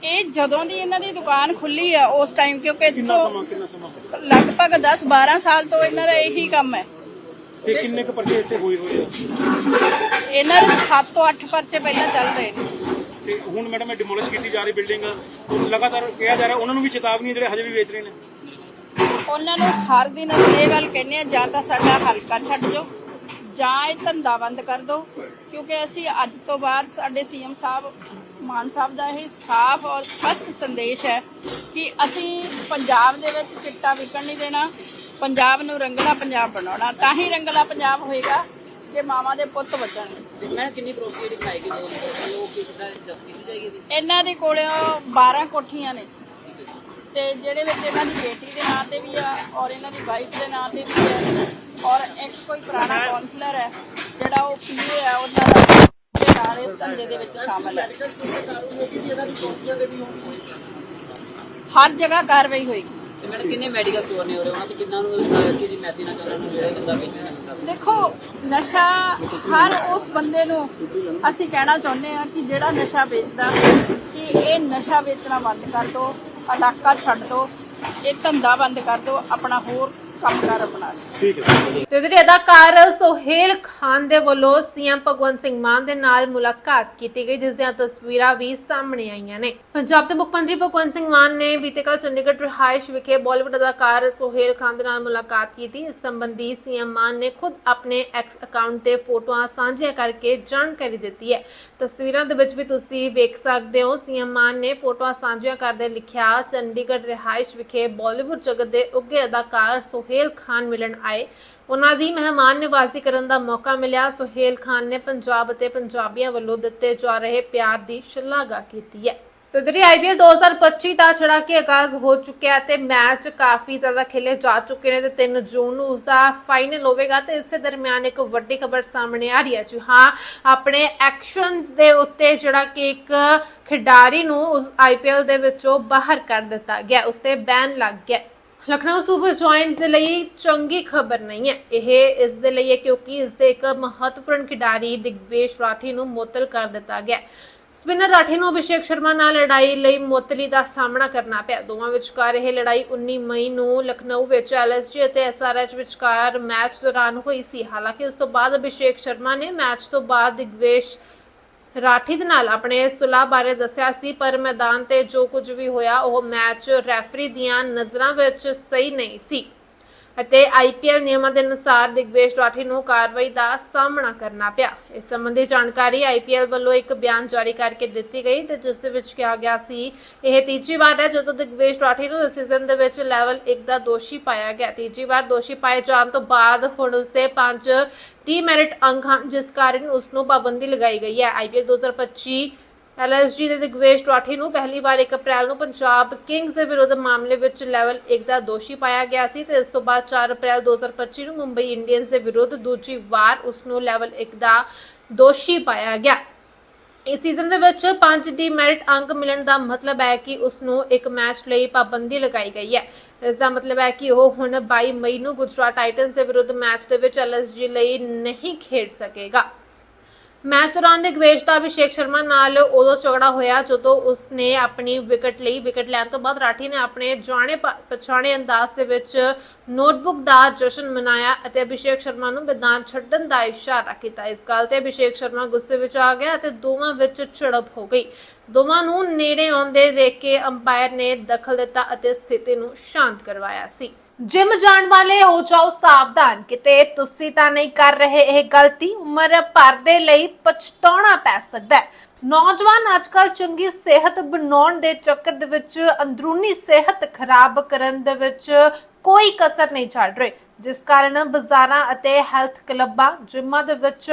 [SPEAKER 6] ਇਹ ਜਦੋਂ ਦੀ ਇਹਨਾਂ ਦੀ ਦੁਕਾਨ ਖੁੱਲੀ ਆ ਉਸ ਟਾਈਮ ਕਿਉਂਕਿ
[SPEAKER 7] ਕਿੰਨਾ
[SPEAKER 6] ਇੱਥੋਂ
[SPEAKER 7] ਸਮਾਂ ਕਿੰਨਾ ਸਮਾਂ ਹੋ ਗਿਆ?
[SPEAKER 6] ਲਗਭਗ 10 12 ਸਾਲ ਤੋਂ ਇਹਨਾਂ ਦਾ ਇਹੀ ਕੰਮ ਹੈ।
[SPEAKER 7] ਤੇ ਕਿੰਨੇ ਕੁ ਪਰਚੇ ਇੱਥੇ ਹੋਏ ਹੋਏ ਆ?
[SPEAKER 6] ਇਹਨਾਂ ਦੇ 7 ਤੋਂ 8 ਪਰਚੇ ਪਹਿਲਾਂ ਚੱਲ ਰਹੇ ਨੇ।
[SPEAKER 7] ਤੇ ਹੁਣ ਮੈਡਮ ਇਹ ਡਿਮੋਲਿਸ਼ ਕੀਤੀ ਜਾ ਰਹੀ ਬਿਲਡਿੰਗ ਲਗਾਤਾਰ ਕਿਹਾ ਜਾ ਰਿਹਾ ਉਹਨਾਂ ਨੂੰ ਵੀ ਚੇਤਾਵਨੀ ਹੈ ਜਿਹੜੇ ਹਜੇ ਵੀ ਵੇਚ ਰਹੇ ਨੇ।
[SPEAKER 6] ਉਹਨਾਂ ਨੂੰ ਹਰ ਦਿਨ ਅਸੀਂ ਇਹ ਗੱਲ ਕਹਿੰਦੇ ਆ ਜਾਂ ਤਾਂ ਸਾਡਾ ਹਲਕਾ ਛੱਡ ਜਾਓ ਜਾਂ ਇਹ ਧੰਦਾ ਬੰਦ ਕਰ ਦਿਓ ਕਿਉਂਕਿ ਅਸੀਂ ਅੱਜ ਤੋਂ ਬਾਅਦ ਸਾਡੇ ਸੀਐਮ ਸਾਹਿਬ ਮਾਨ ਸਾਹਿਬ ਦਾ ਇਹ ਸਾਫ਼ ਔਰ ਸਪਸ਼ਟ ਸੰਦੇਸ਼ ਹੈ ਕਿ ਅਸੀਂ ਪੰਜਾਬ ਦੇ ਵਿੱਚ ਚਿੱਟਾ ਵਿਕਣ ਨਹੀਂ ਦੇਣਾ ਪੰਜਾਬ ਨੂੰ ਰੰਗਲਾ ਪੰਜਾਬ ਬਣਾਉਣਾ ਤਾਂ ਹੀ ਰੰਗਲਾ ਪੰਜਾਬ ਹੋਏਗਾ ਜੇ ਮਾਵਾਂ ਦੇ ਪੁੱਤ ਬਚਣਗੇ
[SPEAKER 8] ਮੈਂ ਕਿੰਨੀ ਪ੍ਰੋਪਰਟੀ ਜਿਹੜੀ ਬਣਾਈ ਗਈ ਲੋਕ ਕਿਸ ਤਰ੍ਹਾਂ ਜ਼ਬਤ ਕੀਤੀ ਜਾਏਗੀ?
[SPEAKER 6] ਇਹਨਾਂ ਦੇ ਕੋਲੋਂ 12 ਕੋਠੀਆਂ ਨੇ ਤੇ ਜਿਹੜੇ ਵਿੱਚ ਇਹਨਾਂ ਦੀ ਬੇਟੀ ਦੇ ਨਾਂ ਤੇ ਵੀ ਆ ਔਰ ਇਹਨਾਂ ਦੀ ਵਾਈਫ ਦੇ ਨਾਂ ਤੇ ਵੀ ਹੈ ਔਰ ਇੱਕ ਕੋਈ ਪੁਰਾਣਾ ਕਾਉਂਸਲਰ ਹੈ ਜਿਹੜਾ ਉਹ ਪੀਏ ਆ ਉਹਨਾਂ ਦਾ ਦੇ ਨਾਲ ਇਸ ਧੰਦੇ ਦੇ ਵਿੱਚ ਸ਼ਾਮਲ ਹੈ। ਹਰ ਜਗ੍ਹਾ ਕਾਰਵਾਈ ਹੋਏਗੀ।
[SPEAKER 8] ਤੇ ਮੈਡਮ ਕਿੰਨੇ ਮੈਡੀਕਲ ਸਟੋਰ ਨੇ ਉਰੇ? ਉਹਨਾਂ ਤੇ ਕਿੰਨਾਂ ਨੂੰ ਅਹ, ਕੀ ਮੈਸੇਜ ਨਾ ਉਹਨਾਂ ਨੂੰ ਜਿਹੜੇ ਕਿੰਦਾ ਵੇਚਣਾ ਹੈ
[SPEAKER 6] ਦੇਖੋ ਨਸ਼ਾ ਹਰ ਉਸ ਬੰਦੇ ਨੂੰ ਅਸੀਂ ਕਹਿਣਾ ਚਾਹੁੰਦੇ ਆ ਕਿ ਜਿਹੜਾ ਨਸ਼ਾ ਵੇਚਦਾ ਕਿ ਇਹ ਨਸ਼ਾ ਵੇਚਣਾ ਬੰਦ ਕਰ ਦਿਓ ਇਲਾਕਾ ਛੱਡ ਦਿਓ ਇਹ ਧੰਦਾ ਬੰਦ ਕਰ ਦਿਓ ਆਪਣਾ ਹੋਰ ਕੰਮਕਾਰ ਅਪਣਾ ਲਓ
[SPEAKER 1] ਤੇ ਜਿਹੜੇ ਅਦਾਕਾਰ ਸੋਹੇਲ ਖਾਨ ਦੇ ਵੱਲੋਂ ਸੀਐਮ ਭਗਵੰਤ ਸਿੰਘ ਮਾਨ ਦੇ ਨਾਲ ਮੁਲਾਕਾਤ ਕੀਤੀ ਗਈ ਜਿਸ ਦੀਆਂ ਤਸਵੀਰਾਂ ਵੀ ਸਾਹਮਣੇ ਆਈਆਂ ਨੇ। ਪੰਜਾਬ ਦੇ ਮੁੱਖ ਮੰਤਰੀ ਭਗਵੰਤ ਸਿੰਘ ਮਾਨ ਨੇ ਬੀਤੇ ਕੱਲ੍ਹ ਚੰਡੀਗੜ੍ਹ ਰਿਹਾਇਸ਼ ਵਿਖੇ ਬਾਲੀਵੁੱਡ ਅਦਾਕਾਰ ਸੋਹੇਲ ਖਾਨ ਦੇ ਨਾਲ ਮੁਲਾਕਾਤ ਕੀਤੀ। ਇਸ ਸੰਬੰਧੀ ਸੀਐਮ ਮਾਨ ਨੇ ਖੁਦ ਆਪਣੇ ਐਕਸ ਅਕਾਊਂਟ ਤੇ ਫੋਟੋਆਂ ਸਾਂਝੀਆਂ ਕਰਕੇ ਜਾਣਕਾਰੀ ਦਿੱਤੀ ਹੈ। ਤਸਵੀਰਾਂ ਦੇ ਵਿੱਚ ਵੀ ਤੁਸੀਂ ਵੇਖ ਸਕਦੇ ਹੋ ਸੀਐਮ ਮਾਨ ਨੇ ਫੋਟੋਆਂ ਸਾਂਝੀਆਂ ਕਰਦੇ ਲਿਖਿਆ ਚੰਡੀਗੜ੍ਹ ਰਿਹਾਇਸ਼ ਵਿਖੇ ਬਾਲੀਵੁੱਡ ਜਗਤ ਦੇ ਉੱਘੇ ਅਦਾਕਾਰ ਸੋਹੇਲ ਖਾਨ ਮਿਲਣ ਆਏ। ਉਹਨਾਂ ਦੀ ਮਹਿਮਾਨ ਨਿਵਾਜ਼ੀ ਕਰਨ ਦਾ ਮੌਕਾ ਮਿਲਿਆ। ਸੁਹੇਲ ਖਾਨ ਨੇ ਪੰਜਾਬ ਅਤੇ ਪੰਜਾਬੀਆਂ ਵੱਲੋਂ ਦਿੱਤੇ ਜਾ ਰਹੇ ਪਿਆਰ ਦੀ ਸ਼ਲਾਘਾ ਕੀਤੀ ਹੈ। ਤੇ ਜਿਹੜੀ ਆਈਪੀਐਲ 2025 ਦਾ ਛੜਾ ਕੇ ਆਗਾਜ਼ ਹੋ ਚੁੱਕਿਆ ਤੇ ਮੈਚ ਕਾਫੀ ਜ਼ਿਆਦਾ ਖੇਲੇ ਜਾ ਚੁੱਕੇ ਨੇ ਤੇ 3 ਜੂਨ ਨੂੰ ਉਸ ਦਾ ਫਾਈਨਲ ਹੋਵੇਗਾ ਤੇ ਇਸੇ ਦਰਮਿਆਨ ਇੱਕ ਵੱਡੀ ਖਬਰ ਸਾਹਮਣੇ ਆ ਰਹੀ ਹੈ ਜੀ। ਹਾਂ, ਆਪਣੇ ਐਕਸ਼ਨਸ ਦੇ ਉੱਤੇ ਜਿਹੜਾ ਕਿ ਇੱਕ ਖਿਡਾਰੀ ਨੂੰ ਉਸ ਆਈਪੀਐਲ ਦੇ ਵਿੱਚੋਂ ਬਾਹਰ ਕਰ ਦਿੱਤਾ ਗਿਆ। ਉਸ ਤੇ ਬੈਨ ਲੱਗ ਗਿਆ। ਲਖਨਊ ਸੁਪਰ ਜੁਆਇੰਟਸ ਦੇ ਲਈ ਚੰਗੀ ਖਬਰ ਨਹੀਂ ਹੈ। ਇਹ ਇਸ ਦੇ ਲਈ ਹੈ ਕਿਉਂਕਿ ਇਸ ਦੇ ਇੱਕ ਮਹੱਤਵਪੂਰਨ ਖਿਡਾਰੀ ਦਿਗਵੇਸ਼ ਰਾਠੀ ਨੂੰ ਮੁਅੱਤਲ ਕਰ ਦਿੱਤਾ ਗਿਆ ਸਪਿਨਰ ਰਾਠੀ ਨੂੰ ਅਭਿਸ਼ੇਕ ਸ਼ਰਮਾ ਨਾਲ ਲੜਾਈ ਲਈ ਮੁਅੱਤਲੀ ਦਾ ਸਾਹਮਣਾ ਕਰਨਾ ਪਿਆ। ਦੋਵਾਂ ਵਿਚਕਾਰ ਇਹ ਲੜਾਈ 19 ਮਈ ਨੂੰ ਲਖਨਊ ਵਿੱਚ ਐਲਐਸਜੀ ਅਤੇ ਐਸਆਰਐਚ ਵਿਚਕਾਰ ਮੈਚ ਦੌਰਾਨ ਹੋਈ ਸੀ। ਹਾਲਾਂਕਿ ਉਸ ਤੋਂ ਬਾਅਦ ਅਭਿਸ਼ੇਕ ਸ਼ਰਮਾ ਨੇ ਮੈਚ ਤੋਂ ਬਾਅਦ ਦਿਗਵੇਸ਼ ਰਾਠੀ ਦੇ ਨਾਲ ਆਪਣੇ ਸੁਲਾਹ ਬਾਰੇ ਦੱਸਿਆ ਸੀ, ਪਰ ਮੈਦਾਨ ਤੇ ਜੋ ਕੁਝ ਵੀ ਹੋਇਆ, ਉਹ ਮੈਚ ਰੈਫਰੀ ਦੀਆਂ ਨਜ਼ਰਾਂ ਵਿੱਚ ਸਹੀ ਨਹੀਂ ਸੀ। ਅਤੇ ਆਈਪੀਐਲ ਨਿਯਮਾਂ ਦੇ ਅਨੁਸਾਰ ਦਿਗਵੇਸ਼ ਰਾਠੀ ਨੂੰ ਕਾਰਵਾਈ ਦਾ ਸਾਹਮਣਾ ਕਰਨਾ ਪਿਆ। ਇਸ ਸੰਬੰਧੀ ਜਾਣਕਾਰੀ ਆਈਪੀਐਲ ਵੱਲੋਂ ਇੱਕ ਬਿਆਨ ਜਾਰੀ ਕਰਕੇ ਦਿੱਤੀ ਗਈ ਤੇ ਜਿਸ ਦੇ ਵਿੱਚ ਕਿਹਾ ਗਿਆ ਸੀ, ਇਹ ਤੀਜੀ ਵਾਰ ਹੈ ਜਦੋਂ ਦਿਗਵੇਸ਼ ਰਾਠੀ ਨੂੰ ਇਸ ਸੀਜ਼ਨ ਦੇ ਵਿੱਚ ਲੈਵਲ 1 ਦਾ ਦੋਸ਼ੀ ਪਾਇਆ ਗਿਆ। ਤੀਜੀ ਵਾਰ ਦੋਸ਼ੀ ਪਾਏ ਜਾਣ ਤੋਂ ਬਾਅਦ ਹੁਣ ਉਸ ਦੇ 5 ਟੀ ਮੈਰਿਟ ਅੰਕ ਹਨ, ਜਿਸ ਕਾਰਨ ਉਸ ਨੂੰ ਪਾਬੰਦੀ ਲਗਾਈ ਗਈ ਹੈ। ਆਈਪੀਐਲ 2025 ਐਲਐਸਜੀ ਦੇ ਦਿਗਵੇਸ਼ ਰਾਠੀ ਨੂੰ ਪਹਿਲੀ ਵਾਰ 1 ਅਪ੍ਰੈਲ ਨੂੰ ਪੰਜਾਬ ਕਿੰਗਸ ਦੇ ਵਿਰੁੱਧ ਮਾਮਲੇ ਵਿੱਚ ਲੈਵਲ 1 ਦਾ ਦੋਸ਼ੀ ਪਾਇਆ ਗਿਆ ਸੀ ਤੇ ਇਸ ਤੋਂ ਬਾਅਦ 4 ਅਪ੍ਰੈਲ 2025 ਨੂੰ ਮੁੰਬਈ ਇੰਡੀਅਨਸ ਦੇ ਵਿਰੁੱਧ ਦੂਜੀ ਵਾਰ ਉਸ ਨੂੰ ਲੈਵਲ 1 ਦਾ ਦੋਸ਼ੀ ਪਾਇਆ ਗਿਆ। ਇਸ ਸੀਜ਼ਨ ਦੇ ਵਿੱਚ 5 ਦੀ ਮੈਰਿਟ ਅੰਕ ਮਿਲਣ ਦਾ ਮਤਲਬ ਹੈ ਕਿ ਉਸ ਨੂੰ ਇੱਕ ਮੈਚ ਲਈ ਪਾਬੰਦੀ ਲਗਾਈ ਗਈ ਹੈ। ਇਸ ਦਾ ਮਤਲਬ ਹੈ ਕਿ ਉਹ ਹੁਣ 22 ਮਈ ਨੂੰ ਗੁਜਰਾਤ ਟਾਈਟਨਸ ਦੇ ਵਿਰੁੱਧ ਮੈਚ ਦੇ ਵਿੱਚ ਐਲਐਸਜੀ ਲਈ ਨਹੀਂ ਖੇਡ ਸਕੇਗਾ। ਮੈਚ ਦੌਰਾਨ ਦਿਗਵੇਸ਼ ਦਾ ਅਭਿਸ਼ੇਕ ਸ਼ਰਮਾ ਨਾਲ ਉਦੋਂ ਝਗੜਾ ਹੋਇਆ ਜਦੋਂ ਉਸਨੇ ਆਪਣੀ ਵਿਕਟ ਲਈ, ਵਿਕਟ ਲੈਣ ਤੋਂ ਬਾਅਦ ਰਾਠੀ ਨੇ ਆਪਣੇ ਜਾਣੇ ਪਛਾਣੇ ਅੰਦਾਜ਼ ਦੇ ਵਿੱਚ ਨੋਟਬੁੱਕ ਦਾ ਜਸ਼ਨ ਮਨਾਇਆ ਅਤੇ ਅਭਿਸ਼ੇਕ ਸ਼ਰਮਾ ਨੂੰ ਮੈਦਾਨ ਛੱਡਣ ਦਾ ਇਸ਼ਾਰਾ ਕੀਤਾ। ਇਸ ਗੱਲ ਤੇ ਅਭਿਸ਼ੇਕ ਸ਼ਰਮਾ ਗੁੱਸੇ ਵਿੱਚ ਆ ਗਿਆ ਅਤੇ ਦੋਵਾਂ ਵਿੱਚ ਝੜਪ ਹੋ ਗਈ। ਦੋਵਾਂ ਨੂੰ ਨੇੜੇ ਆਉਂਦੇ ਦੇਖ ਕੇ ਅੰਪਾਇਰ ਨੇ ਦਖਲ ਦਿੱਤਾ ਅਤੇ ਸਥਿਤੀ ਨੂੰ ਸ਼ਾਂਤ ਕਰਵਾਇਆ ਸੀ। ਜਿਮ ਜਾਣ ਵਾਲੇ, ਹੋ ਜਾਓ ਸਾਵਧਾਨ। ਕਿਤੇ ਤੁਸੀਂ ਤਾਂ ਨਹੀਂ ਕਰ ਰਹੇ ਇਹ ਗਲਤੀ, ਉਮਰ ਭਰ ਦੇ ਲਈ ਪਛਤਾਉਣਾ ਪੈ ਸਕਦਾ ਹੈ। ਨੌਜਵਾਨ ਅੱਜਕੱਲ ਚੰਗੀ ਸਿਹਤ ਬਣਾਉਣ ਦੇ ਚੱਕਰ ਦੇ ਵਿੱਚ, ਅੰਦਰੂਨੀ ਸਿਹਤ ਖਰਾਬ ਕਰਨ ਦੇ ਵਿੱਚ ਕੋਈ ਕਸਰ ਨਹੀਂ ਛੱਡ ਰਹੇ। ਜਿਸ ਕਾਰਨ ਬਾਜ਼ਾਰਾਂ ਅਤੇ ਹੈਲਥ ਕਲੱਬਾਂ ਜਿਮਾਂ ਦੇ ਵਿੱਚ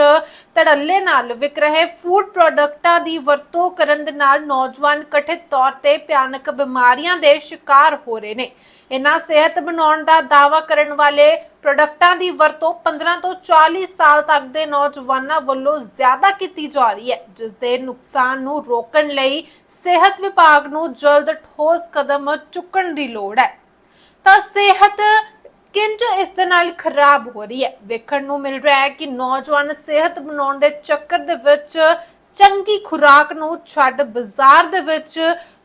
[SPEAKER 1] ਧੜੱਲੇ ਨਾਲ ਵਿਕ ਰਹੇ ਫੂਡ ਪ੍ਰੋਡਕਟਾਂ ਦੀ ਵਰਤੋਂ ਕਰਨ ਦੇ ਨਾਲ ਨੌਜਵਾਨ ਕਠਿਤ ਤੌਰ ਤੇ ਭਿਆਨਕ ਬਿਮਾਰੀਆਂ ਦੇ ਸ਼ਿਕਾਰ ਹੋ ਰਹੇ ਨੇ। ਇਨ੍ਹਾਂ ਸਿਹਤ ਬਣਾਉਣ ਦਾ ਦਾਅਵਾ ਕਰਨ ਵਾਲੇ ਪ੍ਰੋਡਕਟਾਂ ਦੀ ਵਰਤੋਂ 15 ਤੋਂ 40 ਸਾਲ ਤੱਕ ਦੇ ਨੌਜਵਾਨਾਂ ਵੱਲੋਂ ਜ਼ਿਆਦਾ ਕੀਤੀ ਜਾ ਰਹੀ ਹੈ, ਜਿਸ ਦੇ ਨੁਕਸਾਨ ਨੂੰ ਰੋਕਣ ਲਈ ਸਿਹਤ ਵਿਭਾਗ ਨੂੰ ਜਲਦ ਠੋਸ ਕਦਮ ਚੁੱਕਣ ਦੀ ਲੋੜ ਹੈ। ਤਾਂ ਸਿਹਤ ਕਿੰਜ ਇਸ ਦੇ ਨਾਲ ਖਰਾਬ ਹੋ ਰਹੀ ਹੈ? ਵੇਖਣ ਨੂੰ ਮਿਲ ਰਿਹਾ ਹੈ ਕਿ ਨੌਜਵਾਨ ਸਿਹਤ ਬਣਾਉਣ ਦੇ ਚੱਕਰ ਦੇ ਵਿੱਚ ਚੰਗੀ ਖੁਰਾਕ ਨੂੰ ਛੱਡ ਬਾਜ਼ਾਰ ਦੇ ਵਿੱਚ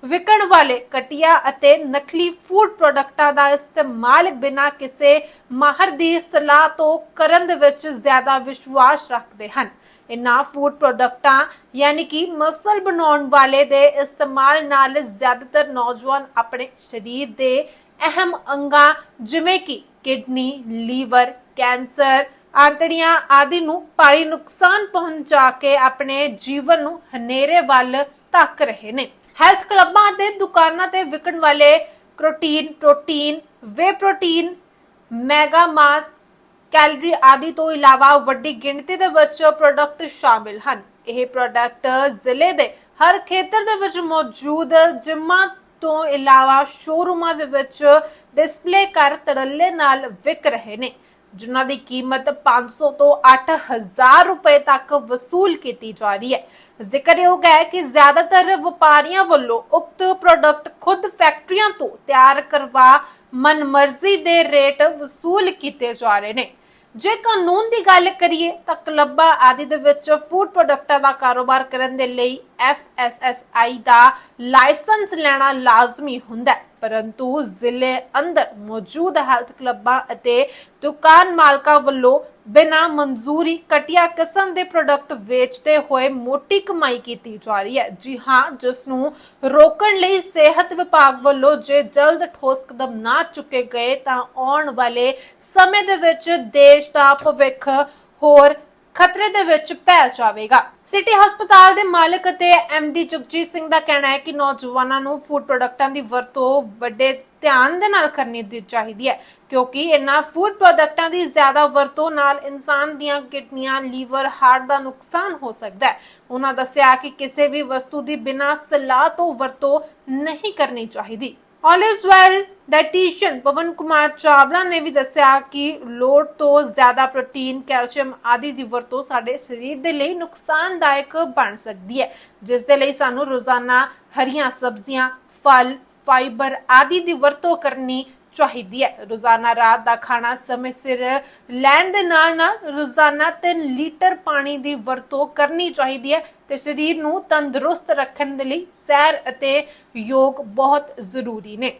[SPEAKER 1] ਵਿਕਣ ਵਾਲੇ ਕਟਿਆ ਅਤੇ ਨਕਲੀ ਫੂਡ ਪ੍ਰੋਡਕਟਾਂ ਦਾ ਇਸਤੇਮਾਲ ਬਿਨਾਂ ਕਿਸੇ ਮਾਹਰ ਦੀ ਸਲਾਹ ਤੋਂ ਕਰਨ ਦੇ ਵਿੱਚ ਜ਼ਿਆਦਾ ਵਿਸ਼ਵਾਸ ਰੱਖਦੇ ਹਨ। ਇਨ੍ਹਾਂ ਫੂਡ ਪ੍ਰੋਡਕਟਾਂ ਯਾਨੀ ਕਿ ਮਸਲ ਬਣਾਉਣ ਵਾਲੇ ਦੇ ਇਸਤੇਮਾਲ ਨਾਲ ਜ਼ਿਆਦਾਤਰ ਨੌਜਵਾਨ ਆਪਣੇ ਸਰੀਰ ਦੇ ਅਹਿਮ ਅੰਗਾਂ ਜਿਵੇਂ ਕਿ ਕਿਡਨੀ, ਲੀਵਰ, ਕੈਂਸਰ ਆਂਤੜੀਆਂ ਆਦਿ ਨੂੰ ਭਾਰੀ ਨੁਕਸਾਨ ਪਹੁੰਚਾ ਕੇ ਆਪਣੇ ਜੀਵਨ ਨੂੰ ਹਨੇਰੇ ਵੱਲ ਧੱਕ ਰਹੇ ਨੇ। ਹੈਲਥ ਕਲੱਬਾਂ ਅਤੇ ਦੁਕਾਨਾਂ ਤੇ ਵਿਕਣ ਵਾਲੇ protein protein whey protein mega mass calorie ਆਦਿ ਤੋਂ ਇਲਾਵਾ ਵੱਡੀ ਗਿਣਤੀ ਦੇ ਵਿੱਚ ਪ੍ਰੋਡਕਟ ਸ਼ਾਮਿਲ ਹਨ। ਇਹ ਪ੍ਰੋਡਕਟ ਜ਼ਿਲ੍ਹੇ ਦੇ ਹਰ ਖੇਤਰ ਦੇ ਵਿੱਚ ਮੌਜੂਦ ਜਿਮਾਂ ਤੋਂ ਇਲਾਵਾ ਸ਼ੋਰੂਮਾਂ ਦੇ ਵਿੱਚ ਡਿਸਪਲੇ ਕਰ ਤੜੱਲੇ ਨਾਲ ਵਿਕ ਰਹੇ ਨੇ। ਜਿਨ੍ਹਾਂ ਦੀ ਕੀਮਤ 500 ਤੋਂ 8000 ਰੁਪਏ ਤੱਕ ਵਸੂਲ ਕੀਤੀ ਜਾ ਰਹੀ ਹੈ। ਜ਼ਿਕਰਯੋਗ ਹੈ ਕਿ ਜ਼ਿਆਦਾਤਰ ਵਪਾਰੀਆਂ ਵੱਲੋਂ ਉਕਤ ਪ੍ਰੋਡਕਟ ਖੁਦ ਫੈਕਟਰੀਆਂ ਤੋਂ ਤਿਆਰ ਕਰਵਾ ਮਨਮਰਜ਼ੀ ਦੇ ਰੇਟ ਵਸੂਲ ਕੀਤੇ ਜਾ ਰਹੇ ਨੇ। ਜੇ ਕਾਨੂੰਨ ਦੀ ਗੱਲ ਕਰੀਏ ਤਾਂ ਕਲੱਬਾਂ ਆਦਿ ਦੇ ਵਿੱਚ ਫੂਡ ਪ੍ਰੋਡਕਟਾਂ ਦਾ ਕਾਰੋਬਾਰ ਕਰਨ ਦੇ ਲਈ FSSAI ਦਾ ਲਾਇਸੈਂਸ ਲੈਣਾ ਲਾਜ਼ਮੀ ਹੁੰਦਾ ਹੈ। ਪਰੰਤੂ ਜ਼ਿਲ੍ਹੇ ਅੰਦਰ ਮੌਜੂਦ ਹੈਲਥ ਕਲੱਬਾਂ ਅਤੇ ਦੁਕਾਨ ਮਾਲਕਾਂ ਵੱਲੋਂ ਬਿਨਾਂ ਮਨਜ਼ੂਰੀ ਕਟਿਆ ਕਿਸਮ ਦੇ ਪ੍ਰੋਡਕਟ ਵੇਚਦੇ ਹੋਏ ਮੋਟੀ ਕਮਾਈ ਕੀਤੀ ਜਾ ਰਹੀ ਹੈ। ਜੀ ਹਾਂ ਜਿਸ ਨੂੰ ਰੋਕਣ ਲਈ ਸਿਹਤ ਵਿਭਾਗ ਵੱਲੋਂ ਜੇ ਜਲਦ ਠੋਸ ਕਦਮ ਨਾ ਚੁੱਕੇ ਗਏ ਤਾਂ ਆਉਣ ਵਾਲੇ ਸਮੇਂ ਦੇ ਵਿੱਚ ਦੇਸ਼ ਦਾ ਭਵਿੱਖ ਹੋਰ ਖਤਰੇ ਦੇ ਵਿੱਚ ਪੈ ਜਾਵੇਗਾ। ਸਿਟੀ ਹਸਪਤਾਲ ਦੇ ਮਾਲਕ ਅਤੇ ਐਮਡੀ ਜਗਜੀਤ ਸਿੰਘ ਦਾ ਕਹਿਣਾ ਹੈ ਕਿ ਨੌਜਵਾਨਾਂ ਨੂੰ ਫੂਡ ਪ੍ਰੋਡਕਟਾਂ ਦੀ ਵਰਤੋਂ ਵੱਡੇ ਧਿਆਨ ਦੇ ਨਾਲ ਕਰਨੀ ਚਾਹੀਦੀ ਹੈ, ਕਿਉਂਕਿ ਇਹਨਾਂ ਫੂਡ ਪ੍ਰੋਡਕਟਾਂ ਦੀ ਜ਼ਿਆਦਾ ਵਰਤੋਂ ਨਾਲ ਇਨਸਾਨ ਦੀਆਂ ਕਿਡਨੀਆਂ, ਲੀਵਰ, ਹਾਰਟ ਦਾ ਨੁਕਸਾਨ ਹੋ ਸਕਦਾ ਹੈ। ਉਹਨਾਂ ਦੱਸਿਆ ਕਿ ਕਿਸੇ ਵੀ ਵਸਤੂ ਦੀ ਬਿਨਾਂ ਸਲਾਹ ਤੋਂ ਵਰਤੋਂ ਨਹੀਂ ਕਰਨੀ ਚਾਹੀਦੀ। All is well dietitian Pawan Kumar Chawla ਨੇ ਵੀ ਦੱਸਿਆ ਕਿ ਲੋੜ ਤੋਂ ਜ਼ਿਆਦਾ ਪ੍ਰੋਟੀਨ ਕੈਲਸ਼ੀਅਮ ਆਦਿ ਦੀ ਵਰਤੋਂ ਸਾਡੇ ਸਰੀਰ ਦੇ ਲਈ ਨੁਕਸਾਨਦਾਇਕ ਬਣ ਸਕਦੀ ਹੈ, ਜਿਸ ਦੇ ਲਈ ਸਾਨੂੰ ਰੋਜ਼ਾਨਾ ਹਰੀਆਂ ਸਬਜ਼ੀਆਂ, ਫਲ ਫਾਈਬਰ ਆਦਿ ਦੀ ਵਰਤੋਂ ਕਰਨੀ ਚਾਹੀਦੀ ਹੈ। ਰੋਜ਼ਾਨਾ ਰਾਤ ਦਾ ਖਾਣਾ ਸਮੇਂ ਸਿਰ ਲੈਣ ਦੇ ਨਾਲ ਨਾਲ ਰੋਜ਼ਾਨਾ 3 ਲੀਟਰ ਪਾਣੀ ਦੀ ਵਰਤੋਂ ਕਰਨੀ ਚਾਹੀਦੀ ਹੈ ਤੇ ਸਰੀਰ ਨੂੰ ਤੰਦਰੁਸਤ ਰੱਖਣ ਦੇ ਲਈ ਸੈਰ ਅਤੇ ਯੋਗ ਬਹੁਤ ਜ਼ਰੂਰੀ ਨੇ।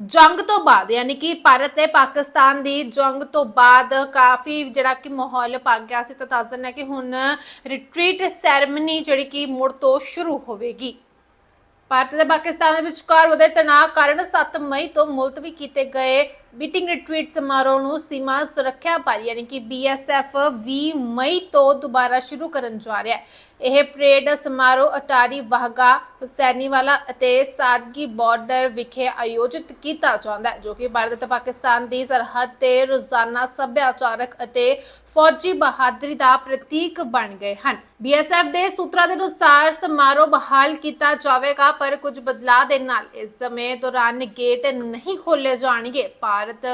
[SPEAKER 1] ਜੰਗ ਤੋਂ ਬਾਅਦ, ਯਾਨੀ ਕਿ ਭਾਰਤ ਤੇ ਪਾਕਿਸਤਾਨ ਦੀ ਜੰਗ ਤੋਂ ਬਾਅਦ ਕਾਫੀ ਜਿਹੜਾ ਕਿ ਮਾਹੌਲ ਪੱਕ ਗਿਆ ਸੀ, ਤਾਂ ਦੱਸ ਦਿੰਦਾ ਕਿ ਹੁਣ ਰਿਟਰੀਟ ਸੈਰੇਮਨੀ ਜਿਹੜੀ ਕਿ ਮੁੜ ਤੋਂ ਸ਼ੁਰੂ ਹੋਵੇਗੀ। ਭਾਰਤ ਤੇ ਪਾਕਿਸਤਾਨ ਦੇ ਵਿਚਕਾਰ ਵਧੇ ਤਣਾਅ ਕਾਰਨ 7 ਮਈ ਤੋਂ ਮੁਲਤਵੀ ਕੀਤੇ ਗਏ ਮੀਟਿੰਗ ਰਿਟਰੀਟ ਸਮਾਰੋਹ ਨੂੰ ਸੀਮਾ ਸੁਰੱਖਿਆ ਬਲ ਯਾਨੀ ਕਿ BSF 20 ਮਈ ਤੋਂ ਦੁਬਾਰਾ ਸ਼ੁਰੂ ਕਰਨ ਜਾ ਰਿਹਾ ਹੈ। ਇਹ ਪਰੇਡ ਸਮਾਰੋਹ ਅਟਾਰੀ ਵਾਹਗਾ ਹੁਸੈਨੀਵਾਲਾ ਅਤੇ ਸਾਦਗੀ ਬਾਰਡਰ ਵਿਖੇ ਆਯੋਜਿਤ ਕੀਤਾ ਜਾਂਦਾ ਹੈ, ਜੋ ਕਿ ਭਾਰਤ ਅਤੇ ਪਾਕਿਸਤਾਨ ਦੀ ਸਰਹੱਦ ਤੇ ਰੋਜ਼ਾਨਾ ਸੱਭਿਆਚਾਰਕ ਅਤੇ ਫੌਜੀ ਬਹਾਦਰੀ ਦਾ ਪ੍ਰਤੀਕ ਬਣ ਗਏ ਹਨ। BSF ਦੇ ਸੂਤਰਾਂ ਦੇ ਅਨੁਸਾਰ ਸਮਾਰੋਹ ਬਹਾਲ ਕੀਤਾ ਜਾਵੇਗਾ, ਪਰ ਕੁਝ ਬਦਲਾਅ ਦੇ ਨਾਲ ਇਸ ਸਮੇਂ ਦੌਰਾਨ ਗੇਟ ਨਹੀਂ ਖੋਲੇ ਜਾਣਗੇ। ਭਾਰਤ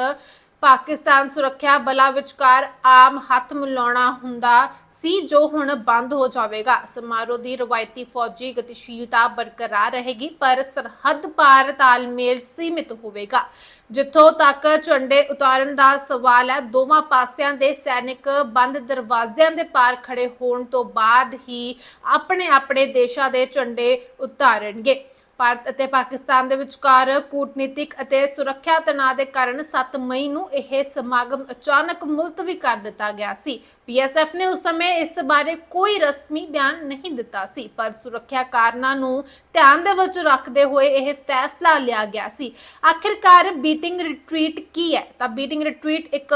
[SPEAKER 1] ਪਾਕਿਸਤਾਨ ਸੁਰੱਖਿਆ ਬਲਾਂ ਵਿਚਕਾਰ ਆਮ ਹੱਥ ਮਿਲਾਉਣਾ ਹੁੰਦਾ ਸੀ, ਜੋ ਹੁਣ ਬੰਦ ਹੋ ਜਾਵੇਗਾ। ਸਮਾਰੋਹ ਦੀ ਰਵਾਇਤੀ ਫੌਜੀ ਗਤੀਸ਼ੀਲਤਾ ਬਰਕਰਾਰ ਰਹੇਗੀ, ਪਰ ਸਰਹੱਦ ਪਾਰ ਤਾਲਮੇਲ ਸੀਮਿਤ ਹੋਵੇਗਾ। ਜਿੱਥੋਂ ਤੱਕ ਝੰਡੇ ਉਤਾਰਨ ਦਾ ਸਵਾਲ ਹੈ, ਦੋਵਾਂ ਪਾਸਿਆਂ ਦੇ ਸੈਨਿਕ ਬੰਦ ਦਰਵਾਜ਼ਿਆਂ ਦੇ ਪਾਰ ਖੜੇ ਹੋਣ ਤੋਂ ਬਾਅਦ ਹੀ ਆਪਣੇ ਆਪਣੇ ਦੇਸ਼ਾਂ ਦੇ ਝੰਡੇ ਉਤਾਰਨਗੇ। ਭਾਰਤ ਅਤੇ ਪਾਕਿਸਤਾਨ ਦੇ ਵਿਚਕਾਰ ਕੂਟਨੀਤਿਕ ਅਤੇ ਸੁਰੱਖਿਆ ਤਣਾਅ ਦੇ ਕਾਰਨ 7 ਮਈ ਨੂੰ ਇਹ ਸਮਾਗਮ ਅਚਾਨਕ ਮੁਲਤਵੀ ਕਰ ਦਿੱਤਾ ਗਿਆ ਸੀ। ਪੀਐਸਐਫ ਨੇ ਉਸ ਸਮੇਂ ਇਸ ਬਾਰੇ ਕੋਈ ਰਸਮੀ ਬਿਆਨ ਨਹੀਂ ਦਿੱਤਾ ਸੀ, ਪਰ ਸੁਰੱਖਿਆ ਕਾਰਨਾਂ ਨੂੰ ਧਿਆਨ ਦੇ ਵਿੱਚ ਰੱਖਦੇ ਹੋਏ ਇਹ ਫੈਸਲਾ ਲਿਆ ਗਿਆ ਸੀ। ਆਖਿਰਕਾਰ ਬੀਟਿੰਗ ਰਿਟਰੀਟ ਕੀ ਹੈ? ਤਾਂ ਬੀਟਿੰਗ ਰਿਟਰੀਟ ਇੱਕ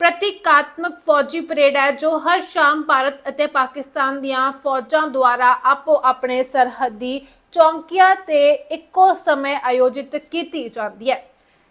[SPEAKER 1] ਪ੍ਰਤੀਕਾਤਮਕ ਫੌਜੀ ਪਰੇਡ ਹੈ ਜੋ ਹਰ ਸ਼ਾਮ ਭਾਰਤ ਅਤੇ ਪਾਕਿਸਤਾਨ ਦੀਆਂ ਫੌਜਾਂ ਦੁਆਰਾ ਆਪੋ ਆਪਣੇ ਸਰਹੱਦੀ ਚੌਂਕੀਆਂ ਤੇ ਇੱਕੋ ਸਮੇਂ ਆਯੋਜਿਤ ਕੀਤੀ ਜਾਂਦੀ ਹੈ।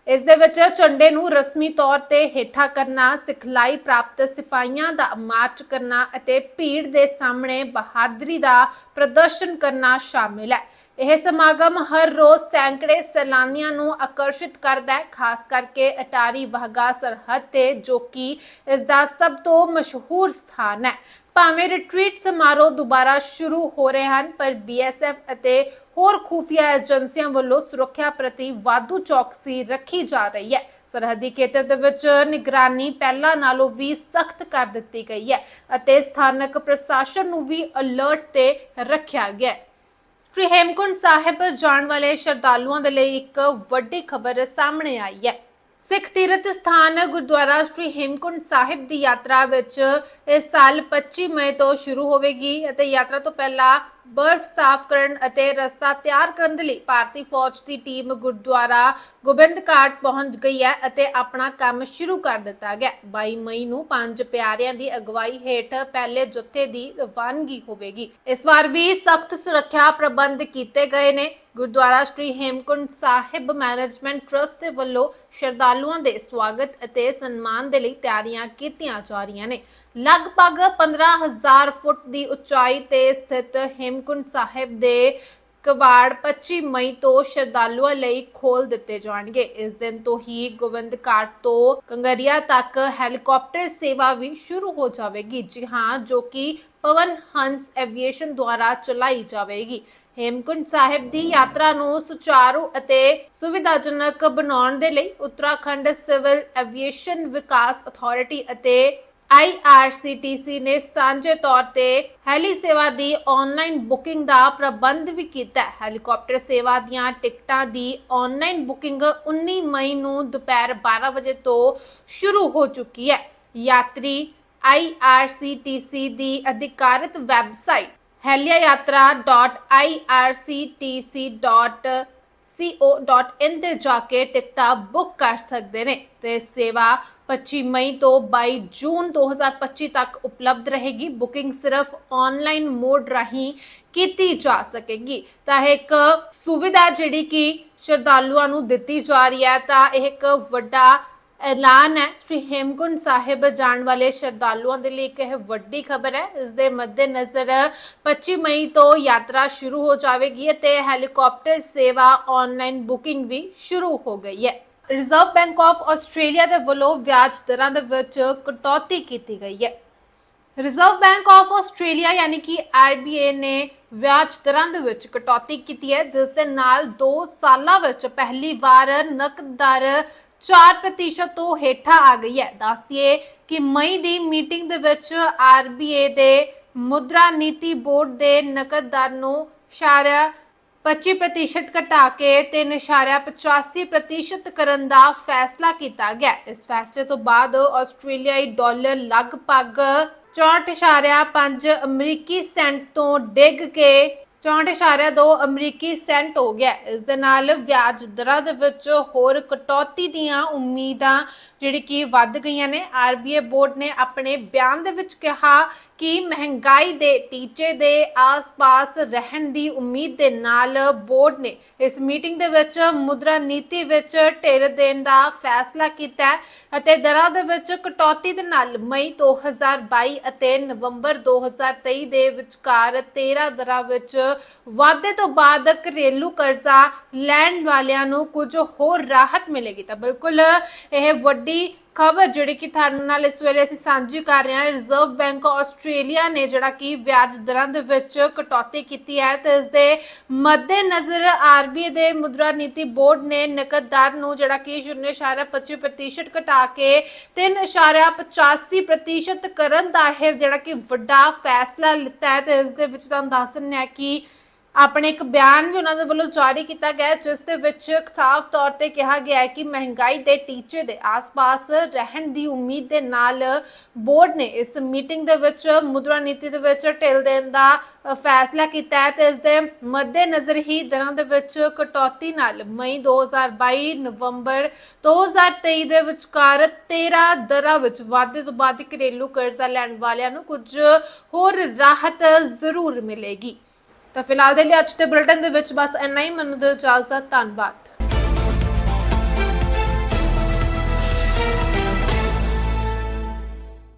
[SPEAKER 1] ਇਸ ਦੇ ਵਿੱਚ ਝੰਡੇ ਨੂੰ ਰਸਮੀ ਤੌਰ ਤੇ ਹੇਠਾਂ ਕਰਨਾ, ਸਿਖਲਾਈ ਪ੍ਰਾਪਤ ਸਿਪਾਹੀਆਂ ਦਾ ਮਾਰਚ ਕਰਨਾ ਅਤੇ ਭੀੜ ਦੇ ਸਾਹਮਣੇ ਬਹਾਦਰੀ ਦਾ ਪ੍ਰਦਰਸ਼ਨ ਕਰਨਾ ਸ਼ਾਮਿਲ ਹੈ। ਇਹ ਸਮਾਗਮ ਹਰ ਰੋਜ਼ ਸੈਂਕੜੇ ਸੈਲਾਨੀਆਂ ਨੂੰ ਆਕਰਸ਼ਿਤ ਕਰਦਾ ਹੈ, ਖਾਸ ਕਰਕੇ ਅਟਾਰੀ ਵਾਹਗਾ ਸਰਹੱਦ ਤੇ ਜੋ ਕਿ ਇਸ ਦਾ ਸਭ ਤੋਂ ਮਸ਼ਹੂਰ ਸਥਾਨ ਹੈ। ਭਾਵੇਂ ਰਿਟਰੀਟ ਸਮਾਰੋਹ ਦੁਬਾਰਾ ਸ਼ੁਰੂ ਹੋ ਰਹੇ ਹਨ, ਪਰ BSF ਅਤੇ ਹੋਰ ਖੂਫੀਆ ਏਜੰਸੀਆਂ ਵੱਲੋਂ ਸੁਰੱਖਿਆ ਪ੍ਰਤੀ ਵਾਧੂ ਚੌਕਸੀ ਰੱਖੀ ਜਾ ਰਹੀ ਹੈ। ਸਰਹੱਦੀ ਖੇਤਰ ਦੇ ਵਿੱਚ ਨਿਗਰਾਨੀ ਪਹਿਲਾਂ ਨਾਲੋਂ ਵੀ ਸਖਤ ਕਰ ਦਿੱਤੀ ਗਈ ਹੈ ਅਤੇ ਸਥਾਨਕ ਪ੍ਰਸ਼ਾਸਨ ਨੂੰ ਵੀ ਅਲਰਟ ਤੇ ਰੱਖਿਆ ਗਿਆ ਹੈ। ਸ਼੍ਰੀ ਹੇਮਕੁੰਡ ਸਾਹਿਬ ਜਾਣ ਵਾਲੇ ਸ਼ਰਧਾਲੂਆਂ ਦੇ ਲਈ ਇੱਕ ਵੱਡੀ ਖਬਰ ਸਾਹਮਣੇ ਆਈ ਹੈ। ਸਿੱਖ ਤੀਰਥ ਸਥਾਨ ਗੁਰਦੁਆਰਾ ਸ੍ਰੀ ਹੇਮਕੁੰਟ ਸਾਹਿਬ ਦੀ ਯਾਤਰਾ ਵਿੱਚ ਇਸ ਸਾਲ 25 ਮਈ ਤੋਂ ਸ਼ੁਰੂ ਹੋਵੇਗੀ ਅਤੇ ਯਾਤਰਾ ਤੋਂ ਪਹਿਲਾਂ ਬਰਫ਼ ਸਾਫ਼ ਕਰਨ ਅਤੇ ਰਸਤਾ ਤਿਆਰ ਕਰਨ ਦੇ ਲਈ ਭਾਰਤੀ ਫੌਜ ਦੀ ਟੀਮ ਗੁਰਦੁਆਰਾ ਗੋਬਿੰਦ ਘਾਟ ਪਹੁੰਚ ਗਈ ਹੈ ਅਤੇ ਆਪਣਾ ਕੰਮ ਸ਼ੁਰੂ ਕਰ ਦਿੱਤਾ ਗਿਆ 22 ਮਈ ਨੂੰ ਪੰਜ ਪਿਆਰਿਆਂ ਦੀ ਅਗਵਾਈ ਹੇਠ ਪਹਿਲੇ ਜੁੱਥੇ ਦੀ ਰਵਾਨਗੀ ਹੋਵੇਗੀ। ਇਸ ਵਾਰ ਵੀ ਸਖਤ ਸੁਰੱਖਿਆ ਪ੍ਰਬੰਧ ਕੀਤੇ ਗਏ ਨੇ। ਗੁਰਦੁਆਰਾ ਸ੍ਰੀ ਹੇਮਕੁੰਟ ਸਾਹਿਬ ਮੈਨੇਜਮੈਂਟ ਟਰਸਟ ਦੇ ਵੱਲੋਂ ਸ਼ਰਧਾਲੂਆਂ ਦੇ ਸਵਾਗਤ ਅਤੇ ਸਨਮਾਨ ਦੇ ਲਈ ਤਿਆਰੀਆਂ ਕੀਤੀਆਂ ਜਾ ਰਹੀਆਂ ਨੇ। ਲਗਭਗ 15000 ਫੁੱਟ ਦੀ ਉਚਾਈ ਤੇ ਸਥਿਤ ਹੇਮਕੁੰਟ ਸਾਹਿਬ ਦੇ ਕਵਾੜ 25 ਮਈ ਤੋਂ ਸ਼ਰਧਾਲੂਆਂ ਲਈ ਖੋਲ ਦਿੱਤੇ ਜਾਣਗੇ। ਇਸ ਦਿਨ ਤੋਂ ਹੀ ਗੋਬਿੰਦ ਘਾਟ ਤੋਂ ਕੰਗਰੀਆ ਤੱਕ ਹੈਲੀਕਾਪਟਰ ਸੇਵਾ ਵੀ ਸ਼ੁਰੂ ਹੋ ਜਾਵੇਗੀ। ਜੀ ਹਾਂ, ਜੋ ਕਿ ਪਵਨ ਹੰਸ ਐਵੀਏਸ਼ਨ ਦੁਆਰਾ ਚਲਾਈ ਜਾਵੇਗੀ। ਹੇਮਕੁੰਟ ਸਾਹਿਬ ਦੀ ਯਾਤਰਾ ਨੂੰ ਸੁਚਾਰੂ ਅਤੇ ਸੁਵਿਧਾਜਨਕ ਬਣਾਉਣ ਦੇ ਲਈ Uttarakhand civil aviation Vikas authority ਅਤੇ IRCTC ਨੇ ਸਾਂਝੇ ਤੌਰ ਤੇ ਹੈਲੀ ਸੇਵਾ ਦੀ ਆਨਲਾਈਨ ਬੁਕਿੰਗ ਦਾ ਪ੍ਰਬੰਧ ਵੀ ਕੀਤਾ ਹੈ। ਹੈਲੀਕਾਪਟਰ ਸੇਵਾ ਦੀਆਂ ਟਿਕਟਾਂ ਦੀ ਆਨਲਾਈਨ ਬੁਕਿੰਗ 19 ਮਈ ਨੂੰ ਦੁਪਹਿਰ 12 ਵਜੇ ਤੋਂ ਸ਼ੁਰੂ ਹੋ ਚੁੱਕੀ ਹੈ। ਯਾਤਰੀ IRCTC ਦੀ ਅਧਿਕਾਰਤ ਵੈਬਸਾਈਟ heliayatra.irctc.co.in ਤੇ ਜਾ ਕੇ ਟਿਕਟਾਂ ਬੁੱਕ ਕਰ ਸਕਦੇ ਨੇ ਤੇ ਸੇਵਾ 25 ਮਈ ਤੋਂ 22 ਜੂਨ 2025 ਤੱਕ ਉਪਲਬਧ ਰਹੇਗੀ। ਬੁਕਿੰਗ ਸਿਰਫ ਆਨਲਾਈਨ ਮੋਡ ਰਾਹੀਂ ਕੀਤੀ ਜਾ ਸਕੇਗੀ। ਤਾਂ ਇਹ ਇੱਕ ਸੁਵਿਧਾ ਜਿਹੜੀ ਕਿ ਸ਼ਰਧਾਲੂਆਂ ਨੂੰ ਦਿੱਤੀ ਜਾ ਰਹੀ ਹੈ, ਤਾਂ ਇਹ ਇੱਕ ਵੱਡਾ ਐਲਾਨ ਹੈ ਸ੍ਰੀ ਹੇਮਕੁੰਟ ਸਾਹਿਬ ਜਾਣ ਵਾਲੇ ਸ਼ਰਧਾਲੂਆਂ ਦੇ ਲਈ ਇੱਕ ਇਹ ਵੱਡੀ ਖਬਰ ਹੈ। ਇਸ ਦੇ ਮੱਦੇਨਜ਼ਰ 25 ਮਈ ਤੋਂ ਯਾਤਰਾ ਸ਼ੁਰੂ ਹੋ ਜਾਵੇਗੀ ਅਤੇ ਹੈਲੀਕਾਪਟਰ ਸੇਵਾ ਆਨਲਾਈਨ ਬੁਕਿੰਗ ਵੀ ਸ਼ੁਰੂ ਹੋ ਗਈ ਹੈ। ਰਿਜ਼ਰਵ ਬੈਂਕ ਆਫ ਆਸਟ੍ਰੇਲੀਆ ਦੇ ਵੱਲੋਂ ਵਿਆਜ ਦਰਾਂ ਦੇ ਵਿੱਚ ਕਟੌਤੀ ਕੀਤੀ ਗਈ ਹੈ। ਰਿਜ਼ਰਵ ਬੈਂਕ ਆਫ ਆਸਟ੍ਰੇਲੀਆ ਯਾਨੀ ਕਿ RBA ਨੇ ਵਿਆਜ ਦਰਾਂ ਦੇ ਵਿੱਚ ਕਟੌਤੀ ਕੀਤੀ ਹੈ, ਜਿਸ ਦੇ ਨਾਲ 2 ਸਾਲਾਂ ਵਿੱਚ ਪਹਿਲੀ ਵਾਰ ਨਕਦ ਦਰ 4% ਤੋਂ ਹੇਠਾਂ ਆ ਗਈ ਹੈ। ਦੱਸਦੀਏ ਕਿ ਮਈ ਦੀ ਮੀਟਿੰਗ ਦੇ ਵਿੱਚ RBA ਦੇ ਮੁਦਰਾ ਨੀਤੀ ਬੋਰਡ ਦੇ ਨਕਦ ਦਰ ਨੂੰ ਇਸ਼ਾਰਾ 25% ਘਟਾ ਕੇ 3.85% ਕਰਨ ਦਾ ਫੈਸਲਾ ਕੀਤਾ ਗਿਆ। ਇਸ ਫੈਸਲੇ ਤੋਂ ਬਾਅਦ ਆਸਟ੍ਰੇਲੀਆਈ ਡਾਲਰ ਲਗਭਗ 64.5 ਅਮਰੀਕੀ ਸੈਂਟ ਤੋਂ ਡਿੱਗ ਕੇ 64.2 ਅਮਰੀਕੀ ਸੈਂਟ ਹੋ ਗਿਆ ਇਸ ਦੇ ਨਾਲ ਵਿਆਜ ਦਰਾਂ ਦੇ ਵਿੱਚ ਹੋਰ ਕਟੌਤੀ ਦੀਆਂ ਉਮੀਦਾਂ ਜਿਹੜੀ ਕਿ ਵੱਧ ਗਈਆਂ ਨੇ। ਆਰਬੀਆਈ ਬੋਰਡ ਨੇ ਆਪਣੇ ਬਿਆਨ ਦੇ ਵਿੱਚ ਕਿਹਾ ਕਿ ਮਹਿੰਗਾਈ ਦੇ ਟੀਚੇ ਦੇ ਆਸ-ਪਾਸ ਰਹਿਣ ਦੀ ਉਮੀਦ ਦੇ ਨਾਲ ਬੋਰਡ ਨੇ ਇਸ ਮੀਟਿੰਗ ਦੇ ਵਿੱਚ ਮੁਦਰਾ ਨੀਤੀ ਵਿੱਚ ਢਿੱਲ ਦੇਣ ਦਾ ਫੈਸਲਾ ਕੀਤਾ ਅਤੇ ਦਰਾਂ ਦੇ ਵਿੱਚ ਕਟੌਤੀ ਦੇ ਨਾਲ ਮਈ 2022 ਅਤੇ ਨਵੰਬਰ 2023 ਦੇ ਵਿਚਕਾਰ 13 ਦਰਾਂ ਵਿੱਚ ਵਾਧੇ ਤੋਂ ਬਾਅਦ ਘਰੇਲੂ ਕਰਜ਼ਾ ਲੈਣ ਵਾਲਿਆਂ ਨੂੰ ਕੁਝ ਹੋਰ ਰਾਹਤ ਮਿਲੇਗੀ ਤਾਂ ਬਿਲਕੁਲ ਇਹ ਵੱਡੀ ਖਬਰ ਜਿਹੜੀ ਕਿ ਤੁਹਾਡੇ ਨਾਲ ਇਸ ਵੇਲੇ ਅਸੀਂ ਸਾਂਝੀ ਕਰ ਰਹੇ ਹਾਂ ਰਿਜ਼ਰਵ ਬੈਂਕ ਆਸਟ੍ਰੇਲੀਆ ਨੇ ਜਿਹੜਾ ਕਿ ਵਿਆਜ ਦਰਾਂ ਦੇ ਵਿੱਚ ਕਟੌਤੀ ਕੀਤੀ ਹੈ ਤੇ ਇਸ ਦੇ ਮੱਦੇਨਜ਼ਰ ਆਰਬੀਆਈ ਦੇ ਮੁਦਰਾ ਨੀਤੀ ਬੋਰਡ ਨੇ ਨਕਦ ਦਰ ਨੂੰ ਜਿਹੜਾ ਕਿ 0.25% ਘਟਾ ਕੇ 3.85% ਕਰਨ ਦਾ ਇਹ ਜਿਹੜਾ ਕਿ ਵੱਡਾ ਫੈਸਲਾ ਲਿੱਤਾ ਹੈ ਤੇ ਇਸ ਦੇ ਵਿੱਚ ਤੁਹਾਨੂੰ ਦੱਸ ਦਿੰਦੇ ਆ ਕਿ ਆਪਣੇ ਇੱਕ ਬਿਆਨ ਵੀ ਉਹਨਾਂ ਦੇ ਵੱਲੋਂ ਜਾਰੀ ਕੀਤਾ ਗਿਆ ਜਿਸ ਦੇ ਵਿੱਚ ਸਾਫ਼ ਤੌਰ ਤੇ ਕਿਹਾ ਗਿਆ ਹੈ ਕਿ ਮਹਿੰਗਾਈ ਦੇ ਟੀਚੇ ਦੇ ਆਸ-ਪਾਸ ਰਹਿਣ ਦੀ ਉਮੀਦ ਦੇ ਨਾਲ ਬੋਰਡ ਨੇ ਇਸ ਮੀਟਿੰਗ ਦੇ ਵਿੱਚ ਮੁਦਰਾ ਨੀਤੀ ਦੇ ਵਿੱਚ ਢਿੱਲ ਦੇਣ ਦਾ ਫੈਸਲਾ ਕੀਤਾ ਹੈ ਤੇ ਇਸ ਦੇ ਮੱਦੇਨਜ਼ਰ ਹੀ ਦਰਾਂ ਦੇ ਵਿੱਚ ਕਟੌਤੀ ਨਾਲ ਮਈ 2022 ਨਵੰਬਰ 2023 ਦੇ ਵਿਚਕਾਰ 13 ਦਰਾਂ ਵਿੱਚ ਵਾਧੇ ਤੋਂ ਬਾਅਦ ਘਰੇਲੂ ਕਰਜ਼ਾ ਲੈਣ ਵਾਲਿਆਂ ਨੂੰ ਕੁਝ ਹੋਰ ਰਾਹਤ ਜ਼ਰੂਰ ਮਿਲੇਗੀ। ਤਾਂ ਫਿਲਹਾਲ ਦੇ ਲਈ ਅੱਜ ਦੇ ਬੁਲੇਟਿਨ ਦੇ ਵਿੱਚ ਬਸ ਇੰਨਾ ਹੀ। ਮੈਨੂੰ ਦਿਓ ਇਜਾਜ਼ਤ ਧੰਨਵਾਦ।